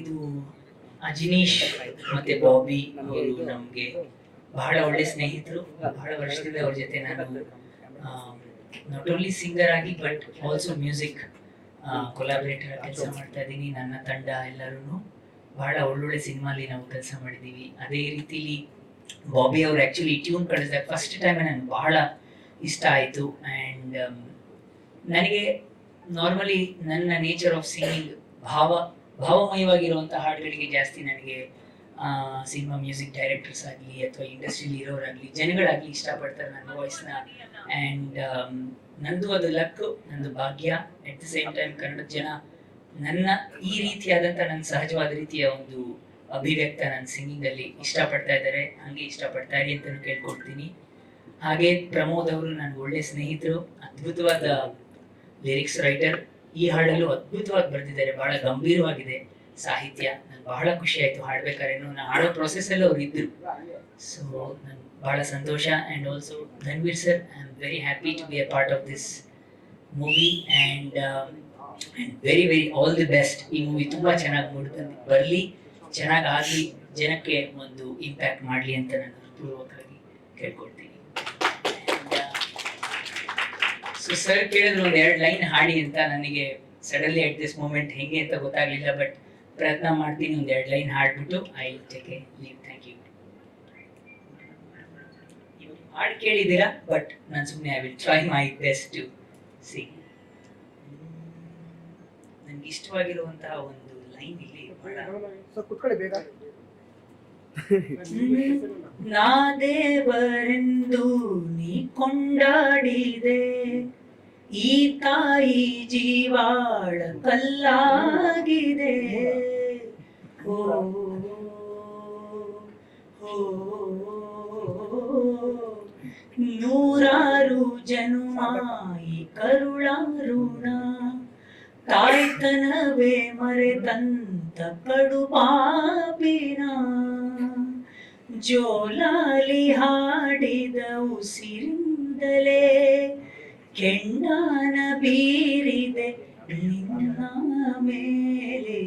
ಇದು ಅಜಿನೀಶ್ ಮತ್ತೆ ಬಾಬಿ ಅವರು ನಮಗೆ ಬಹಳ ಒಳ್ಳೆ ಸ್ನೇಹಿತರು. ಬಹಳ ವರ್ಷದಿಂದ ಅವ್ರ ಜೊತೆ ನಾನು ನಾಟ್ ಓನ್ಲಿ ಸಿಂಗರ್ ಆಗಿ ಬಟ್ ಆಲ್ಸೋ ಮ್ಯೂಸಿಕ್ ಕೊಲಾಬ್ರೇಟರ್ ಕೆಲಸ ಮಾಡ್ತಾ ಇದ್ದೀನಿ. ನನ್ನ ತಂಡ ಎಲ್ಲರೂ ಬಹಳ ಒಳ್ಳೊಳ್ಳೆ ಸಿನಿಮಾಲಿ ನಾವು ಕೆಲಸ ಮಾಡಿದ್ದೀವಿ. ಅದೇ ರೀತಿಲಿ ಬಾಬಿ ಅವ್ರು ಆ್ಯಕ್ಚುಲಿ ಟ್ಯೂನ್ ಕಳಿಸಿದಾಗ ಫಸ್ಟ್ ಟೈಮ್ ನನಗೆ ಬಹಳ ಇಷ್ಟ ಆಯಿತು. ಆ್ಯಂಡ್ ನನಗೆ ನಾರ್ಮಲಿ ನನ್ನ ನೇಚರ್ ಆಫ್ ಸಿಂಗಿಂಗ್ ಭಾವ ಭಾವಮಯವಾಗಿರುವಂಥ ಹಾಡುಗಳಿಗೆ ಜಾಸ್ತಿ ನನಗೆ ಸಿನಿಮಾ ಮ್ಯೂಸಿಕ್ ಡೈರೆಕ್ಟರ್ಸ್ ಆಗಲಿ ಅಥವಾ ಇಂಡಸ್ಟ್ರಿಲಿ ಇರೋರಾಗಲಿ, ಜನಗಳಾಗಲಿ ಇಷ್ಟಪಡ್ತಾರೆ ನನ್ನ ವಾಯ್ಸ್ನ ಆ್ಯಂಡ್ ನಂದು ಅದು ಲಕ್ ನಂದು ಭಾಗ್ಯ. ಅಟ್ ದ ಸೇಮ್ ಟೈಮ್ ಕನ್ನಡದ ಜನ ನನ್ನ ಈ ರೀತಿಯಾದಂಥ ನನ್ನ ಸಹಜವಾದ ರೀತಿಯ ಒಂದು ಅಭಿವ್ಯಕ್ತ ನನ್ನ ಸಿಂಗಿಂಗಲ್ಲಿ ಇಷ್ಟಪಡ್ತಾ ಇದ್ದಾರೆ. ಹಾಗೆ ಇಷ್ಟಪಡ್ತಾ ಇರಿ ಅಂತಲೂ ಕೇಳ್ಕೊಡ್ತೀನಿ ಹಾಗೆ ಪ್ರಮೋದ್ ಅವರು ನನ್ನ ಒಳ್ಳೆಯ ಸ್ನೇಹಿತರು, ಅದ್ಭುತವಾದ ಲಿರಿಕ್ಸ್ ರೈಟರ್ ಈ ಹಾಡಲ್ಲೂ ಅದ್ಭುತವಾಗಿ ಬರೆದಿದ್ದಾರೆ, ಬಹಳ ಗಂಭೀರವಾಗಿದೆ ಸಾಹಿತ್ಯ. ನಂಗೆ ಬಹಳ ಖುಷಿ ಆಯ್ತು ಹಾಡ್ಬೇಕಾದ್ರೆ ನಾನು ಹಾಡೋ ಪ್ರೊಸೆಸ್ ಅಲ್ಲಿ ಅವ್ರು ಇದ್ರು. ಸೊ ನಂಗೆ ಬಹಳ ಸಂತೋಷ and also Dhanveer sir I am very happy to be a part of this movie and very very all the best ಈ ಮೂವಿ ತುಂಬ ಚೆನ್ನಾಗಿ ಮೂಡ್ ಬರಲಿ, ಚೆನ್ನಾಗಿ ಆಗಲಿ, ಜನಕ್ಕೆ ಒಂದು ಇಂಪ್ಯಾಕ್ಟ್ ಮಾಡಲಿ ಅಂತ ನಾನು ಪೂರ್ವಕವಾಗಿ ಕೇಳ್ಕೊಳ್ತೀನಿ. ಸೊ ಸರ್ ಕೇಳಿದ್ರು ಒಂದು ಎರಡು ಲೈನ್ ಹಾಡಿ ಅಂತ ನನಗೆ ಸಡನ್ಲಿ ಅಟ್ ದಿಸ್ ಮೂಮೆಂಟ್ ಹೆಂಗೆ ಅಂತ ಗೊತ್ತಾಗ್ಲಿಲ್ಲ ಬಟ್ ಪ್ರಯತ್ನ ಮಾಡ್ತೀನಿ ಒಂದು ಎರಡು line ಹಾಡ್ಬಿಟ್ಟು I take leave thank you ಹಾಡು ಕೇಳಿದ್ದೀರಾ ಬಟ್ ನಾನು ಸುಮ್ಮನೆ I will try my best to see ನನಗೆ ಇಷ್ಟವಾಗಿರುವಂತಹ ಒಂದು ಲೈನ್ ಇಲ್ಲಿ ಬಹಳ ನಾ ದೇವರೆಂದು ನೀ ಕೊಂಡಾಡಿದೆ. ಈ ತಾಯಿ ಜೀವಾಳ ಕಲ್ಲಾಗಿದೆ. ಓ, ನೂರಾರು ಜನುಮಾಯಿ ಕರುಳಾರುಣ ತಾಯ್ತನವೇ ಮರೆತಂತ ಕಡು ಪಾಪಿನ ಜೋಲಾಲಿ ಹಾಡಿದ ಉಸಿರಿಂದಲೇ ಕೆಂಡಾನ ಬೀರಿದೆ ನಿನ್ನ ಮೇಲೆ.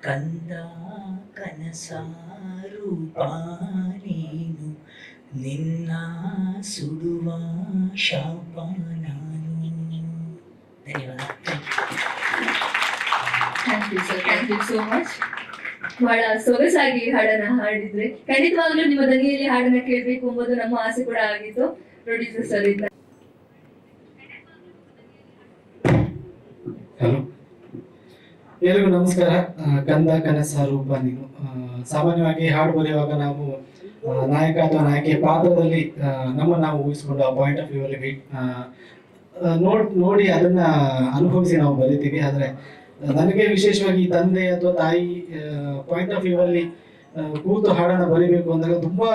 ಕಂದ ಕನಸಾರು ನೀನು ನಿನ್ನ ಸುಡುವ ಶಾಪ ಯು ಸೋ ಮಚ್ ಬಹಳ ಸೊಗಸಾಗಿ ಹಾಡನ್ನ ಹಾಡಿದ್ರೆ. ಖಂಡಿತವಾಗ್ಲೂ ನಿಮ್ಮ ದನಿಯಲ್ಲಿ ಹಾಡನ್ನ ಕೇಳಬೇಕು ಎಂಬುದು ನಮ್ಮ ಆಸೆ ಕೂಡ ಆಗಿತ್ತು. ಪ್ರೊಡ್ಯೂಸರ್ ಸರ್ ಇಂದ ಹಲೋ ನಮಸ್ಕಾರ. ಕಂದ, ಕನಸ, ರೂಪ, ನೀನು. ಸಾಮಾನ್ಯವಾಗಿ ಹಾಡು ಬರೆಯುವಾಗ ನಾವು ನಾಯಕ ಅಥವಾ ನಾಯಕಿಯ ಪಾತ್ರದಲ್ಲಿ ನಮ್ಮ ನಾವು ಊಹಿಸಿಕೊಂಡು ಆ ಪಾಯಿಂಟ್ ಆಫ್ ವ್ಯೂ ಅಲ್ಲಿ ನೋಡಿ ಅದನ್ನ ಅನುಭವಿಸಿ ನಾವು ಬರಿತೀವಿ. ಆದ್ರೆ ನನಗೆ ವಿಶೇಷವಾಗಿ ತಂದೆ ಅಥವಾ ತಾಯಿ ಪಾಯಿಂಟ್ ಆಫ್ ವ್ಯೂ ಅಲ್ಲಿ ಕೂತು ಹಾಡನ್ನ ಬರಿಬೇಕು ಅಂದಾಗ ತುಂಬಾ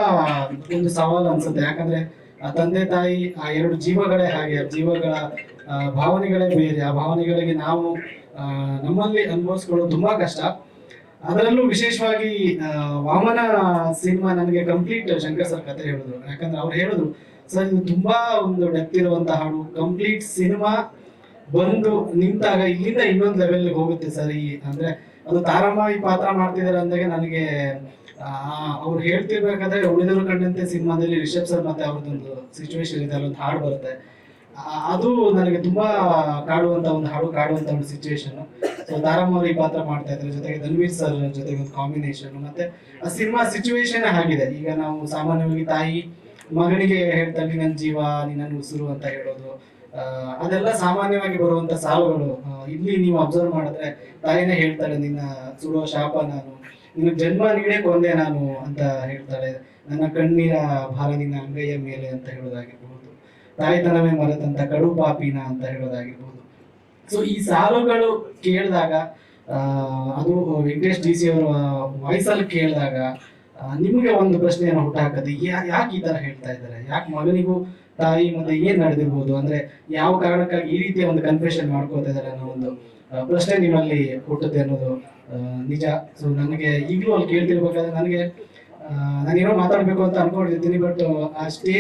ಒಂದು ಸವಾಲು ಅನ್ಸುತ್ತೆ. ಯಾಕಂದ್ರೆ, ಆ ತಂದೆ, ತಾಯಿ, ಆ ಎರಡು ಜೀವಗಳೇ ಹಾಗೆ. ಆ ಜೀವಗಳ ಭಾವನೆಗಳೇ ಬೇರೆ. ಆ ಭಾವನೆಗಳಿಗೆ ನಾವು ನಮ್ಮಲ್ಲಿ ಅನುಭವಿಸ್ಕೊಳ್ಳೋದು ತುಂಬಾ ಕಷ್ಟ. ಅದರಲ್ಲೂ ವಿಶೇಷವಾಗಿ ವಾಮನ ಸಿನಿಮಾ ನನಗೆ ಕಂಪ್ಲೀಟ್ ಶಂಕರ್ ಸರ್ ಕತೆ ಹೇಳಿದ್ರು. ಯಾಕಂದ್ರೆ ಅವ್ರು ಹೇಳಿದ್ರು, ಸರ್, ಇದು ತುಂಬಾ ಒಂದು ಡೆಪ್ತ್ ಇರುವಂತ ಹಾಡು. ಕಂಪ್ಲೀಟ್ ಸಿನಿಮಾ ಬಂದು ನಿಂತಾಗ ಇಲ್ಲಿಂದ ಇನ್ನೊಂದು ಲೆವೆಲ್ ಹೋಗುತ್ತೆ ಸರ್ ಈ ಅಂದ್ರೆ ಅದು ತಾರಾಮಾಯಿ ಪಾತ್ರ ಮಾಡ್ತಿದಾರೆ ಅಂದಾಗ ನನಗೆ ಅವ್ರು ಹೇಳ್ತಿರ್ಬೇಕಾದ್ರೆ ಉಳಿದವರು ಕಂಡಂತೆ ಸಿನಿಮಾದಲ್ಲಿ ರಿಷಬ್ ಸರ್ ಮತ್ತೆ ಅವ್ರದ್ದೊಂದು ಸಿಚುವೇಶನ್ ಇದೆ, ಅಲ್ಲೊಂದು ಹಾಡು ಬರುತ್ತೆ. ಅದು ನನಗೆ ತುಂಬಾ ಕಾಡುವಂತ ಒಂದು ಹಾಡು, ಕಾಡುವಂತ ಒಂದು ಸಿಚುವೇಶನ್ ಸೊ ತಾರಮ್ಮ ಪಾತ್ರ ಮಾಡ್ತಾ ಇದ್ದಾರೆ, ಜೊತೆಗೆ ಧನ್ವೀರ್ ಸರ್ ಜೊತೆಗೆ ಒಂದು ಕಾಂಬಿನೇಷನ್ ಮತ್ತೆ ಆ ಸಿನಿಮಾ ಸಿಚುವೇಶನ್ ಆಗಿದೆ ಈಗ ನಾವು ಸಾಮಾನ್ಯವಾಗಿ ತಾಯಿ ಮಗನಿಗೆ ಹೇಳ್ತಾ ನನ್ನ ಜೀವ ನಿನ್ನ ಉಸಿರು ಅಂತ ಹೇಳೋದು. ಅದೆಲ್ಲ ಸಾಮಾನ್ಯವಾಗಿ ಬರುವಂತ ಸಾಲುಗಳು. ಇಲ್ಲಿ ನೀವು ಅಬ್ಸರ್ವ್ ಮಾಡಿದ್ರೆ ತಾಯಿನೇ ಹೇಳ್ತಾಳೆ, ನಿನ್ನ ಸುಡೋ ಶಾಪ ನಾನು, ನಿನ್ನ ಜನ್ಮ ನೀಡೇ ಕೊಂದೆ ನಾನು ಅಂತ ಹೇಳ್ತಾಳೆ. ನನ್ನ ಕಣ್ಣೀರ ಭಾರ ನಿನ್ನ ಅಂಗೈಯ ಮೇಲೆ ಅಂತ ಹೇಳೋದಾಗಿರ್ಬಹುದು ತಾಯ್ತನವೇ ಮರೆತಂತ ಕಡು ಪಾಪಿನ ಅಂತ ಹೇಳೋದಾಗಿರ್ಬೋದು. ಸೊ ಈ ಸಾಲುಗಳು ಕೇಳಿದಾಗ ಅದು ವೆಂಕಟೇಶ್ ಡಿ ಸಿ ಅವರ ವಾಯ್ಸಲ್ಲಿ ಕೇಳಿದಾಗ ನಿಮಗೆ ಒಂದು ಪ್ರಶ್ನೆಯನ್ನು ಹುಟ್ಟಾಕತ್ತೆ ಯಾಕೆ ಈ ತರ ಹೇಳ್ತಾ ಇದ್ದಾರೆ? ಯಾಕೆ ಮಗನಿಗೂ ತಾಯಿ ಮುಂದೆ ಏನ್ ನಡೆದಿರ್ಬೋದು? ಅಂದ್ರೆ ಯಾವ ಕಾರಣಕ್ಕಾಗಿ ಈ ರೀತಿಯ ಒಂದು ಕನ್ಫ್ಯೂಷನ್ ಮಾಡ್ಕೋತಾ ಇದ್ದಾರೆ ಅನ್ನೋ ಒಂದು ಪ್ರಶ್ನೆ ನಿಮ್ಮಲ್ಲಿ ಹುಟ್ಟುತ್ತೆ ಅನ್ನೋದು ನಿಜ. ಸೊ ನನಗೆ ಈಗಲೂ ಅಲ್ಲಿ ಕೇಳ್ತಿರ್ಬೇಕಾದ್ರೆ ನನಗೆ ನಾನೇನೋ ಮಾತಾಡ್ಬೇಕು ಅಂತ ಅನ್ಕೊಂಡಿರ್ತೀನಿ ಬಟ್ ಅಷ್ಟೇ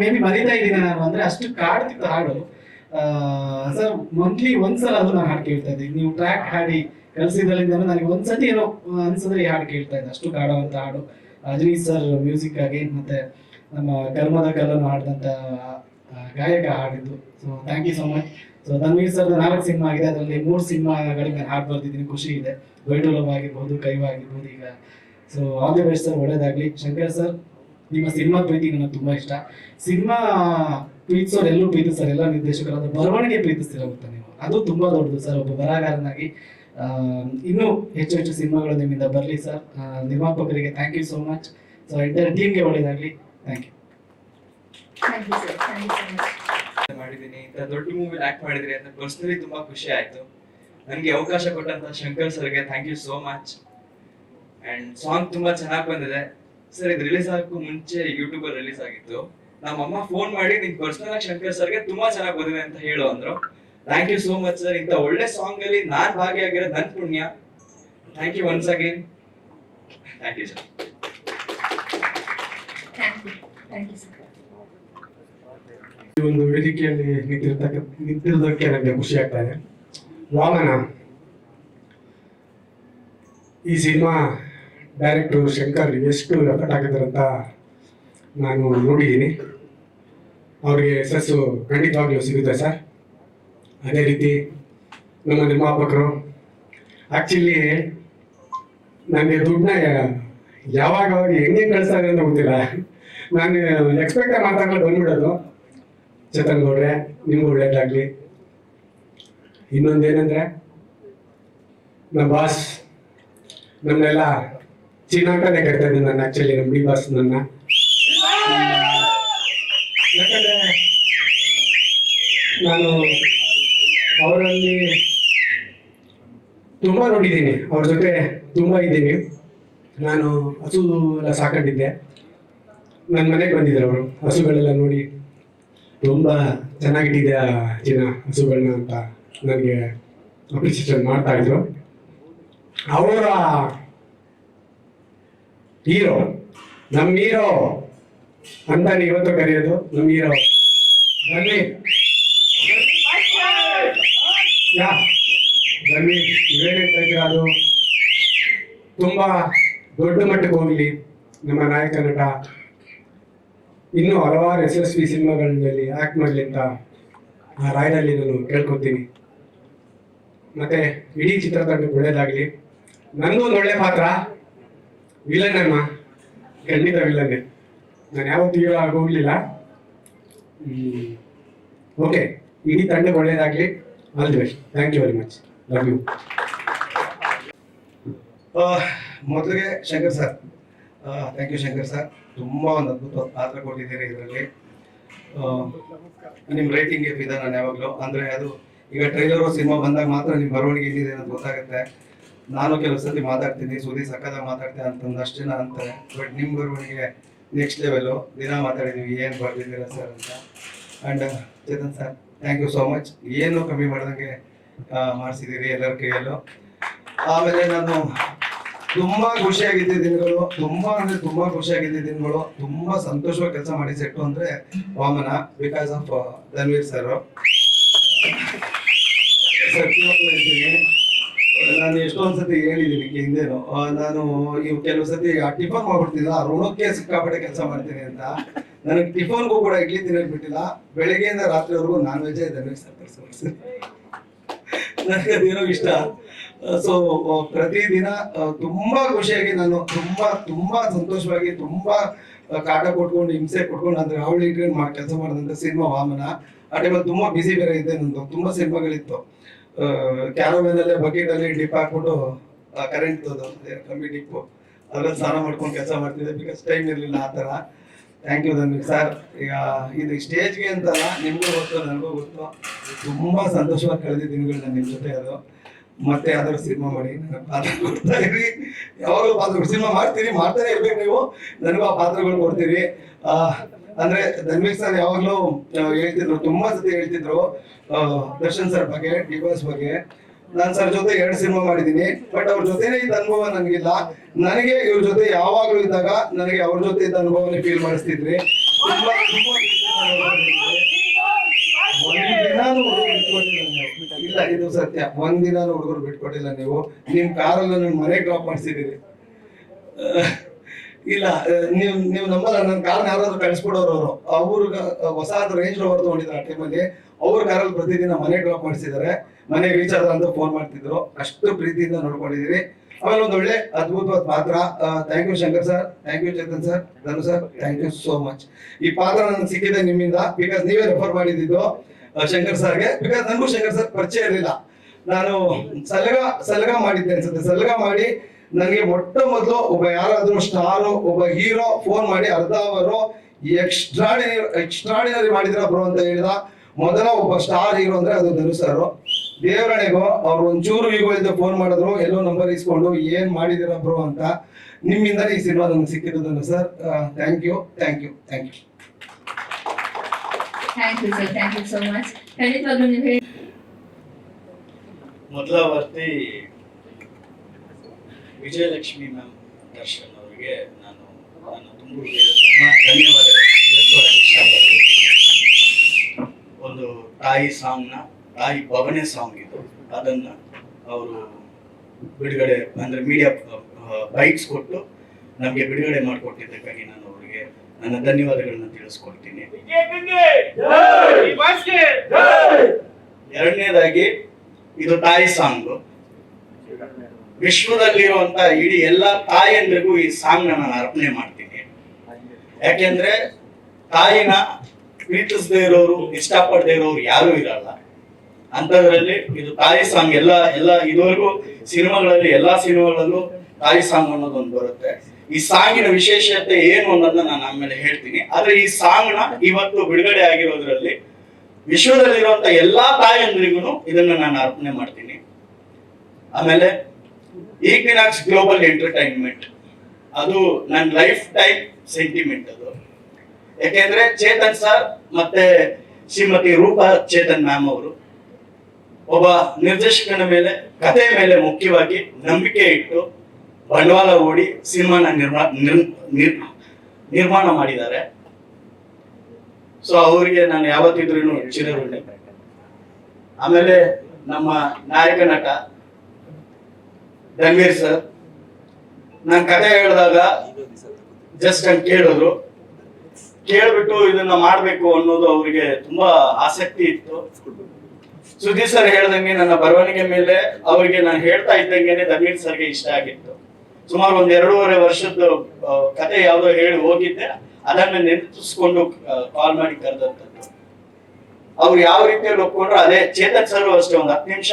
ಮೇ ಬಿ ಮರೀತಾ ಇದ್ದೀನಿ ನಾನು. ಅಂದ್ರೆ ಅಷ್ಟು ಕಾಡ್ತಿತ್ತು ಹಾಡು. ಸರ್ ಮಂತ್ಲಿ ಒಂದ್ಸಲ ಅದು ನಾನು ಹಾಡು ಕೇಳ್ತಾ ಇದ್ದೀನಿ ನೀವು ಟ್ರ್ಯಾಕ್ ಹಾಡಿ ಕಲಿಸಿದ್ರಿಂದ ನನಗೆ ಒಂದ್ಸತಿ ಏನೋ ಅನ್ಸಿದ್ರೆ ಈ ಹಾಡು ಕೇಳ್ತಾ ಇದ್ದೆ. ಅಷ್ಟು ಕಾಡುವಂತ ಹಾಡು. ಅಜನೀಶ್ ಸರ್ ಮ್ಯೂಸಿಕ್ ಆಗಿ, ಮತ್ತೆ ನಮ್ಮ ಕರ್ಮದ ಕಲ್ಲನ್ನು ಹಾಡಿದಂತ ಗಾಯಕ ಹಾಡಿದ್ದು. So thank you so much so Tanveer sir ನಾಲ್ಕು ಸಿನಿಮಾ ಆಗಿದೆ. ಅದರಲ್ಲಿ ಮೂರು ಸಿನಿಮಾಗಳಿಗೆ ನಾನು ಹಾಡು ಬರ್ತಿದ್ದೀನಿ ಖುಷಿ ಇದೆ. ವೈಟೋಲಮ್ ಆಗಿರ್ಬೋದು ಕೈವ ಆಗಿರ್ಬೋದು ಈಗ. So all the best sir ಒಳ್ಳೇದಾಗ್ಲಿ. ಶಂಕರ್ ಸರ್ ನಿಮ್ಮ ಸಿನಿಮಾ ಪ್ರೀತಿ ನನಗೆ ತುಂಬಾ ಇಷ್ಟ. ಸಿನಿಮಾ ಪ್ರೀತಿಸೋರು ಎಲ್ಲರೂ ಪ್ರೀತಿಸ್ತಾರೆ. ಎಲ್ಲ ನಿರ್ದೇಶಕರಾದ ಬರವಣಿಗೆ ಪ್ರೀತಿಸ್ತೀರ ನೀವು. ಅದು ತುಂಬಾ ದೊಡ್ಡದು ಸರ್ ಒಬ್ಬ ಬರಹಗಾರನಾಗಿ ಇನ್ನೂ ಹೆಚ್ಚು ಹೆಚ್ಚು ಸಿನಿಮಾಗಳು ನಿಮ್ಮಿಂದ ಬರಲಿ sir ನಿರ್ಮಾಪಕರಿಗೆ thank you so much so entire ಟೀಮ್ಗೆ ಒಳ್ಳೇದಾಗ್ಲಿ. Thank you thank you sir thank you so much ಮಾಡಿದೀನಿ ಇಂಥ ದೊಡ್ಡ ಮೂವಿಲಿ ಆಕ್ಟ್ ಮಾಡಿದ್ರಿ ಅಂತ ಪರ್ಸನಲಿ ತುಂಬಾ ಖುಷಿ ಆಯ್ತು. ನನಗೆ ಅವಕಾಶ ಕೊಟ್ಟಂತ ಶಂಕರ್ ಸರ್ಗೆ thank you so much and song ತುಂಬಾ ಚೆನ್ನಾಗಿ ಬಂದಿದೆ. ಸರ್ ಇದು ರಿಲೀಸ್ ಆಗಕ್ಕೂ ಮುಂಚೆ ಯೂಟ್ಯೂಬ್ ಅಲ್ಲಿ ರಿಲೀಸ್ ಆಗಿತ್ತು. ನಮ್ಮಮ್ಮ ಫೋನ್ ಮಾಡಿ ನಿನ್ ಪರ್ಸನಲ್ ಆಗಿ ಶಂಕರ್ ಸರ್ಗೆ ತುಂಬಾ ಚೆನ್ನಾಗಿ ಬಂದಿದೆ ಅಂತ ಹೇಳು ಅಂದ್ರು. Thank you so much sir ಇಂಥ ಒಳ್ಳೆ ಸಾಂಗ್ ಅಲ್ಲಿ ನಾನ್ ಭಾಗಿಯಾಗಿರೋದು ನನ್ ಪುಣ್ಯ. Thank you once again thank you sir thank you thank you sir ಈ ಒಂದು ವೇದಿಕೆಯಲ್ಲಿ ನಿಂತಿರ್ತಕ್ಕ ನಿಂತಿರೋದಕ್ಕೆ ನನಗೆ ಖುಷಿ ಆಗ್ತಾ ಇದೆ. ವಾಮನ ಈ ಸಿನಿಮಾ ಡೈರೆಕ್ಟರ್ ಶಂಕರ್ ಎಷ್ಟು ಎಫರ್ಟ್ ಹಾಕಿದ್ದಾರೆ ಅಂತ ನಾನು ನೋಡಿದ್ದೀನಿ. ಅವರಿಗೆ ಯಶಸ್ಸು ಖಂಡಿತವಾಗ್ಲೂ ಸಿಗುತ್ತೆ ಸರ್. ಅದೇ ರೀತಿ ನಮ್ಮ ನಿರ್ಮಾಪಕರು. ಆ್ಯಕ್ಚುಲಿ ನನಗೆ ದುಡ್ಡನ್ನ ಯಾವಾಗ ಹೆಂಗೆ ಕಳಿಸ್ತಾರೆ ಅಂತ ಗೊತ್ತಿಲ್ಲ. ನಾನು ಎಕ್ಸ್ಪೆಕ್ಟ್ ಮಾತಾಡಲು ಬಂದ್ಬಿಡೋದು. ಚೇತನ್ ಗೌಡ್ರೆ, ನಿಮ್ಗೆ ಒಳ್ಳೇದಾಗ್ಲಿ. ಇನ್ನೊಂದೇನಂದ್ರೆ ನಮ್ಮ ಬಾಸ್ ನನ್ನೆಲ್ಲ ಚಿನ್ನಾಟನೇ ಕರಿತಾ ಇದ್ದೀನಿ ನನ್ನ ಆಕ್ಚುಲಿ ನಮ್ಮ ಡಿ ಬಾಸ್ ನನ್ನ. ಯಾಕಂದ್ರೆ ನಾನು ಅವರಲ್ಲಿ ತುಂಬಾ ನೋಡಿದ್ದೀನಿ. ಅವ್ರ ಜೊತೆ ತುಂಬಾ ಇದ್ದೀನಿ. ನಾನು ಹಸು ಎಲ್ಲ ಸಾಕೊಂಡಿದ್ದೆ. ನನ್ನ ಮನೆಗೆ ಬಂದಿದ್ರು ಅವರು. ಹಸುಗಳೆಲ್ಲ ನೋಡಿ ತುಂಬಾ ಚೆನ್ನಾಗಿಟ್ಟಿದೆ ಜನ ಹಸುಗಳನ್ನ ಅಂತ ನನಗೆ ಅಪ್ರಿಸಿಯೇಷನ್ ಮಾಡ್ತಾ ಇದ್ರು. ಅವರ ಹೀರೋ ನಮ್ಮ ಹೀರೋ ಅಂತ ಇವತ್ತು ಕರೆಯೋದು ನಮ್ಮ ಹೀರೋ ಬನ್ನಿ. ಯಾ, ಬನ್ನಿ. ಇವೇನೇ ಕರೀತೀರ ಅದು? ತುಂಬಾ ದೊಡ್ಡ ಮಟ್ಟಕ್ಕೆ ಹೋಗ್ಲಿ. ನಮ್ಮ ನಾಯಕ ನಟ ಇನ್ನೂ ಹಲವಾರು ಯಶಸ್ವಿ ಸಿನಿಮಾಗಳಲ್ಲಿ ಆಕ್ಟ್ ಮಾಡಲಿ ಅಂತ ಆ ರಾಯದಲ್ಲಿ ನಾನು ಕೇಳ್ಕೊತೀನಿ. ಮತ್ತೆ ಇಡೀ ಚಿತ್ರತಂಡಕ್ಕೆ ಒಳ್ಳೇದಾಗ್ಲಿ. ನಂದು ಒಂದು ಒಳ್ಳೆ ಪಾತ್ರ ವಿಲನ್ ಅಮ್ಮ. ಖಂಡಿತ ವಿಲನ್ನೇ ನಾನು ಯಾವತ್ತೂ ಹೀರೋ ಆಗೋಗ್ಲಿಲ್ಲ ಓಕೆ ಇಡೀ ತಂಡಕ್ಕೆ ಒಳ್ಳೇದಾಗ್ಲಿ. All the best thank you very much love you ಮೊದಲಿಗೆ Shankar sir. Thank you Shankar sir. ತುಂಬಾ ಒಂದು ಅದ್ಭುತ ಪಾತ್ರ ಕೊಟ್ಟಿದ್ದೀರಿ ಇದರಲ್ಲಿ. ನಿಮ್ಮ ರೈಟಿಂಗ್ ಇದೆ ನಾನು ಯಾವಾಗಲೂ. ಅಂದ್ರೆ ಅದು ಈಗ ಟ್ರೈಲರ್ ಸಿನಿಮಾ ಬಂದಾಗ ಮಾತ್ರ ನಿಮ್ಮ ಬರವಣಿಗೆ ಏನಿದೆ ಅಂತ ಗೊತ್ತಾಗುತ್ತೆ. ನಾನು ಕೆಲವು ಸತಿ ಮಾತಾಡ್ತೀನಿ ಸುದೀ ಸಕ್ಕದಾಗ ಮಾತಾಡ್ತೀನಿ ಅಂತಂದು ಅಷ್ಟು ಜನ ಅಂತಾರೆ. ಬಟ್ ನಿಮ್ಮ ಬರವಣಿಗೆ ನೆಕ್ಸ್ಟ್ ಲೆವೆಲು ದಿನ ಮಾತಾಡಿದೀವಿ, ಏನು ಬರ್ದಿದ್ದೀರಾ ಸರ್ ಅಂತ. And Chetan sir thank you so much ಏನು ಕಮ್ಮಿ ಮಾಡ್ದಂಗೆ ಮಾಡಿಸಿದ್ದೀರಿ ಎಲ್ಲರ ಕೈಯಲ್ಲೂ. ಆಮೇಲೆ ನಾನು ತುಂಬಾ ಖುಷಿಯಾಗಿದ್ದ ದಿನಗಳು. ತುಂಬಾ ಅಂದ್ರೆ ತುಂಬಾ ಖುಷಿಯಾಗಿದ್ದ ದಿನಗಳು. ತುಂಬಾ ಸಂತೋಷವಾಗಿ ಕೆಲಸ ಮಾಡಿ ಸೆಟ್ಟು ಅಂದ್ರೆ Vamana because of Dhanveer sir ನಾನು ಎಷ್ಟೊಂದ್ ಸತಿ ಹೇಳಿದ್ದೀನಿ ಹಿಂದೇನು. ನಾನು ಇವ್ ಕೆಲವು ಸತಿ ಟಿಫನ್ ಹೋಗ್ಬಿಡ್ತಿದ್ದ ಋಣಕ್ಕೆ ಸಿಕ್ಕಾಪಟ್ಟೆ ಕೆಲಸ ಮಾಡ್ತೀನಿ ಅಂತ. ನನಗೆ ಟಿಫನ್ಗೂ ಕೂಡ ಇಡ್ಲಿ ತಿನ್ನಕ್ ಬಿಟ್ಟಿಲ್ಲ. ಬೆಳಗ್ಗೆಯಿಂದ ರಾತ್ರಿವರೆಗೂ ನಾನ್ ವೆಜ್ ಧನ್ವೀರ್ ಸರ್ ನನಗೆ ಅದೇನೋ ಇಷ್ಟ. ಸೊ ಪ್ರತಿದಿನ ತುಂಬಾ ಖುಷಿಯಾಗಿ ನಾನು ತುಂಬಾ ತುಂಬಾ ಸಂತೋಷವಾಗಿ ತುಂಬಾ ಕಾಟ ಕೊಟ್ಕೊಂಡು, ಹಿಂಸೆ ಕೊಟ್ಕೊಂಡು, ಅಂದ್ರೆ ಅವಳಿ ಇಟ್ಕೊಂಡು ಮಾಡಿ ಕೆಲಸ ಮಾಡಿದಂತ ಸಿನಿಮಾ ವಾಮನ. ಆ ಟೈಮಲ್ಲಿ ತುಂಬಾ ಬಿಸಿ ಬೇರೆ ಇದೆ ನಂದು. ತುಂಬಾ ಸಿನಿಮಾಗಳಿತ್ತು. ಕ್ಯಾರೋವೆನ್ ಅಲ್ಲೇ ಬಕೆಟ್ ಅಲ್ಲಿ ಡಿಪ್ ಹಾಕೊಂಡು ಕರೆಂಟ್ ಕಮ್ಮಿ ಡಿಪ್ಪು ಅದ್ರಲ್ಲಿ ಸ್ನಾನ ಮಾಡ್ಕೊಂಡು ಕೆಲಸ ಮಾಡ್ತಿದ್ದೆ. ಬಿಕಾಸ್ ಟೈಮ್ ಇರಲಿಲ್ಲ ಆ ತರ ಥ್ಯಾಂಕ್ ಯು ಧನ್ವಿ ಸರ್ ಈಗ, ಇದು ಸ್ಟೇಜ್ಗೆ ಅಂತಲ್ಲ, ನಿಮಗೂ ಗೊತ್ತು, ನನಗೂ ಗೊತ್ತು. ತುಂಬಾ ಸಂತೋಷವಾಗಿ ಕಳೆದ ದಿನಗಳನ್ನ ನಿಮ್ಮ ಜೊತೆ ಅದು. ಮತ್ತೆ ಯಾವ್ದಾದ್ರು ಸಿನಿಮಾ ಮಾಡಿ ಪಾತ್ರ ಕೊಡ್ತಾ ಇರಿ. ಯಾವಾಗಲೂ ಪಾತ್ರ ಸಿನಿಮಾ ಮಾಡ್ತೀರಿ, ಮಾಡ್ತಾನೆ ಇರ್ಬೇಕು ನೀವು. ನನಗೂ ಆ ಪಾತ್ರಗಳು ಕೊಡ್ತೀರಿ. ಅಂದ್ರೆ ಧನ್ವೀರ್ ಸರ್ ಯಾವಾಗಲೂ ಹೇಳ್ತಿದ್ರು, ತುಂಬಾ ಸತಿ ಹೇಳ್ತಿದ್ರು ದರ್ಶನ್ ಸರ್ ಬಗ್ಗೆ ಡಿ ಬಾಸ್ ಬಗ್ಗೆ. ನಾನು ಸರ್ ಜೊತೆ ಎರಡು ಸಿನಿಮಾ ಮಾಡಿದ್ದೀನಿ ಬಟ್ ಅವ್ರ ಜೊತೆನೇ ಇದ್ದ ಅನುಭವ ನನಗಿಲ್ಲ. ನನಗೆ ಇವ್ರ ಜೊತೆ ಯಾವಾಗ್ಲೂ ಇದ್ದಾಗ ನನಗೆ ಅವ್ರ ಜೊತೆ ಇದ್ದ ಅನುಭವನೇ ಫೀಲ್ ಮಾಡಿಸ್ತಿದ್ರಿ. ತುಂಬಾ ತುಂಬಾ ಇದು ಸತ್ಯ. ಒಂದಿನ ಹುಡುಗರು ಬಿಟ್ಕೊಟ್ಟಿಲ್ಲ ನೀವು. ನಿಮ್ ಕಾರಲ್ಲ ನನ್ನ ಮನೆಗೆ ಡ್ರಾಪ್ ಮಾಡಿಸಿದೀರಿ ಇಲ್ಲ ನೀವ್, ನೀವು ನಂಬಲ್ಲ ನನ್ನ ಕಾರ್ನ ಯಾರಾದ್ರೂ ಕಳಿಸ್ಕೊಡೋರು ಅವರು. ಅವ್ರಿಗೆ ಹೊಸ ರೇಂಜ್ ರೋವರ್ ತಗೊಂಡಿದ್ರು ಆ ಟೈಮಲ್ಲಿ ಅವ್ರ ಕಾರಲ್ಲಿ ಪ್ರತಿದಿನ ಮನೆ ಡ್ರಾಪ್ ಮಾಡಿಸಿದ್ದಾರೆ. ಮನೆಗೆ ರೀಚ್ ಆದ್ರ ಅಂತ ಫೋನ್ ಮಾಡ್ತಿದ್ರು. ಅಷ್ಟು ಪ್ರೀತಿಯಿಂದ ನೋಡ್ಕೊಂಡಿದೀರಿ ಆಮೇಲೆ ಒಂದು ಒಳ್ಳೆ ಅದ್ಭುತವಾದ ಪಾತ್ರ. Thank you Shankar sir thank you Chetan sir Dhanu sir thank you so much ಈ ಪಾತ್ರ ನನಗೆ ಸಿಕ್ಕಿದೆ ನಿಮ್ಮಿಂದ ಬಿಕಾಸ್ ನೀವೇ ರೆಫರ್ ಮಾಡಿದ್ದು ಶಂಕರ್ ಸರ್ಗೆ ಬಿಕಾಸ್ ನನಗೂ ಶಂಕರ್ ಸರ್ ಪರಿಚಯ ಇರಲಿಲ್ಲ. ನಾನು ಸಲಗ ಸಲಗ ಮಾಡಿದ್ದೆ ಅನ್ಸುತ್ತೆ. ಸಲಗ ಮಾಡಿ ನನಗೆ ಮೊಟ್ಟ ಮೊದಲು ಒಬ್ಬ ಯಾರಾದ್ರೂ ಸ್ಟಾರು ಒಬ್ಬ ಹೀರೋ ಫೋನ್ ಮಾಡಿ ಅರ್ಧ ಅವರು ಎಕ್ಸ್ಟ್ರಾಡಿನರಿ ಎಕ್ಸ್ಟ್ರಾಡಿನರಿ ಮಾಡಿದ್ರ ಬ್ರೋ ಅಂತ ಹೇಳಿದ. ಮೊದಲ ಒಬ್ಬ ಸ್ಟಾರ್ ಹೀರೋ ಅಂದ್ರೆ ಅದು ಧನು ಸರ್ ದೇವರಣೆಗೂ ಅವ್ರು ಒಂಚೂರು ಈಗೋ ಇದ್ದ ಫೋನ್ ಮಾಡಿದ್ರು, ಎಲ್ಲೋ ನಂಬರ್ ಇಸ್ಕೊಂಡು ಏನ್ ಮಾಡಿದಿರ ಬ್ರೋ ಅಂತ ನಿಮ್ಮಿಂದ ಈ ಸಿನಿಮಾ ನಮ್ಗೆ ಸಿಕ್ಕಿರೋದನ್ನು sir thank you thank you thank you thank you sir thank you so much ಖಂಡಿತವಾಗ್ಲೂ ನೀವು ಹೇಳಿ ಮೊದಲ ವರ್ತಿ ವಿಜಯಲಕ್ಷ್ಮಿ ಮ್ಯಾಮ್ ದರ್ಶನ್ ಅವರಿಗೆ ನಾನು ನನ್ನ ಧನ್ಯವಾದ ಹೃದಯದ ಇಷ್ಟಪಡ್ತೀನಿ ಒಂದು ತಾಯಿ ಸಾಂಗ್ನ, ತಾಯಿ ಭವನೆ ಸಾಂಗ್ ಇದು. ಅದನ್ನ ಅವರು ಬಿಡುಗಡೆ ಅಂದ್ರೆ ಮೀಡಿಯಾ ಬೈಕ್ಸ್ ಕೊಟ್ಟು ನಮಗೆ ಬಿಡುಗಡೆ ಮಾಡಿಕೊಟ್ಟಿದ್ದಕ್ಕಾಗಿ ನಾನು ಅವರಿಗೆ ನನ್ನ ಧನ್ಯವಾದಗಳನ್ನ ತಿಳಿಸ್ಕೊಡ್ತೀನಿ. ಎರಡನೇದಾಗಿ ಇದು ತಾಯಿ ಸಾಂಗ್. ವಿಶ್ವದಲ್ಲಿರುವಂತ ಇಡೀ ಎಲ್ಲ ತಾಯಂದ್ರಿಗೂ ಈ ಸಾಂಗ್ ನಾನು ಅರ್ಪಣೆ ಮಾಡ್ತೀನಿ. ಯಾಕೆಂದ್ರೆ ತಾಯಿನ ಪ್ರೀತಿಸದೇ ಇರೋರು ಇಷ್ಟಪಡದೇ ಇರೋರು ಯಾರು ಇರಲ್ಲ. ಅಂತದ್ರಲ್ಲಿ ಇದು ತಾಯಿ ಸಾಂಗ್ ಎಲ್ಲ ಎಲ್ಲ ಇದುವರೆಗೂ ಸಿನಿಮಾಗಳಲ್ಲಿ ಎಲ್ಲಾ ಸಿನಿಮಾಗಳಲ್ಲೂ ತಾಯಿ ಸಾಂಗ್ ಅನ್ನೋದು ಒಂದು ಬರುತ್ತೆ. ಈ ಸಾಂಗಿನ ವಿಶೇಷತೆ ಏನು ಅನ್ನೋದನ್ನ ನಾನು ಆಮೇಲೆ ಹೇಳ್ತೀನಿ. ಆದ್ರೆ ಈ ಸಾಂಗ್ನ ಇವತ್ತು ಬಿಡುಗಡೆ ಆಗಿರೋದ್ರಲ್ಲಿ ವಿಶ್ವದಲ್ಲಿರುವಂತ ಎಲ್ಲಾ ತಾಯಂದ್ರಿಗೂ ಇದನ್ನ ನಾನು ಅರ್ಪಣೆ ಮಾಡ್ತೀನಿ. ಆಮೇಲೆ ಈಕ್ವಿನಾಕ್ಸ್ ಗ್ಲೋಬಲ್ ಎಂಟರ್ಟೈನ್ಮೆಂಟ್. ಅದು ನನ್ನ ಲೈಫ್ ಟೈಮ್ ಸೆಂಟಿಮೆಂಟ್ ಅದು. ಯಾಕೆಂದ್ರೆ ಚೇತನ್ ಸರ್ ಮತ್ತೆ ಶ್ರೀಮತಿ ರೂಪಾ ಚೇತನ್ ಮ್ಯಾಮ್ ಅವರು ಒಬ್ಬ ನಿರ್ದೇಶಕನ ಮೇಲೆ ಕಥೆ ಮೇಲೆ ಮುಖ್ಯವಾಗಿ ನಂಬಿಕೆ ಇಟ್ಟು ಬಂಡವಾಳ ಹೂಡಿ ಸಿನಿಮಾನ ನಿರ್ಮಾ ನಿರ್- ನಿರ್- ನಿರ್ಮಾಣ ಮಾಡಿದ್ದಾರೆ. ಸೊ ಅವರಿಗೆ ನಾನು ಯಾವತ್ತಿದ್ರೂ ಚಿರಋಣಿ. ಆಮೇಲೆ ನಮ್ಮ ನಾಯಕ ನಟ ಧನ್ವೀರ್ ಸರ್, ನಾನು ಕತೆ ಹೇಳಿದಾಗ ಜಸ್ಟ್ ಹಂಗೆ ಕೇಳಿದ್ರು. ಕೇಳ್ಬಿಟ್ಟು ಇದನ್ನ ಮಾಡ್ಬೇಕು ಅನ್ನೋದು ಅವರಿಗೆ ತುಂಬಾ ಆಸಕ್ತಿ ಇತ್ತು. ಸುದೀಪ್ ಸರ್ ಹೇಳ್ದಂಗೆ ನನ್ನ ಬರವಣಿಗೆ ಮೇಲೆ ಅವರಿಗೆ ನಾನು ಹೇಳ್ತಾ ಇದ್ದಂಗೆನೆ ಧನ್ವೀರ್ ಸರ್ಗೆ ಇಷ್ಟ ಆಗಿತ್ತು. ಸುಮಾರು ಒಂದ್ ಎರಡೂವರೆ ವರ್ಷದ ಕತೆ ಯಾವ್ದೋ ಹೇಳಿ ಹೋಗಿದ್ದೆ. ಅದನ್ನ ನೆನಪಿಸ್ಕೊಂಡು ಕಾಲ್ ಮಾಡಿ ಕರೆದಂತದ್ದು. ಅವ್ರು ಯಾವ ರೀತಿಯಲ್ಲಿ ಒಪ್ಕೊಂಡ್ರು, ಅದೇ ಚೇತನ್ ಸರ್ ಅಷ್ಟೇ, ಒಂದ್ ಹತ್ತು ನಿಮಿಷ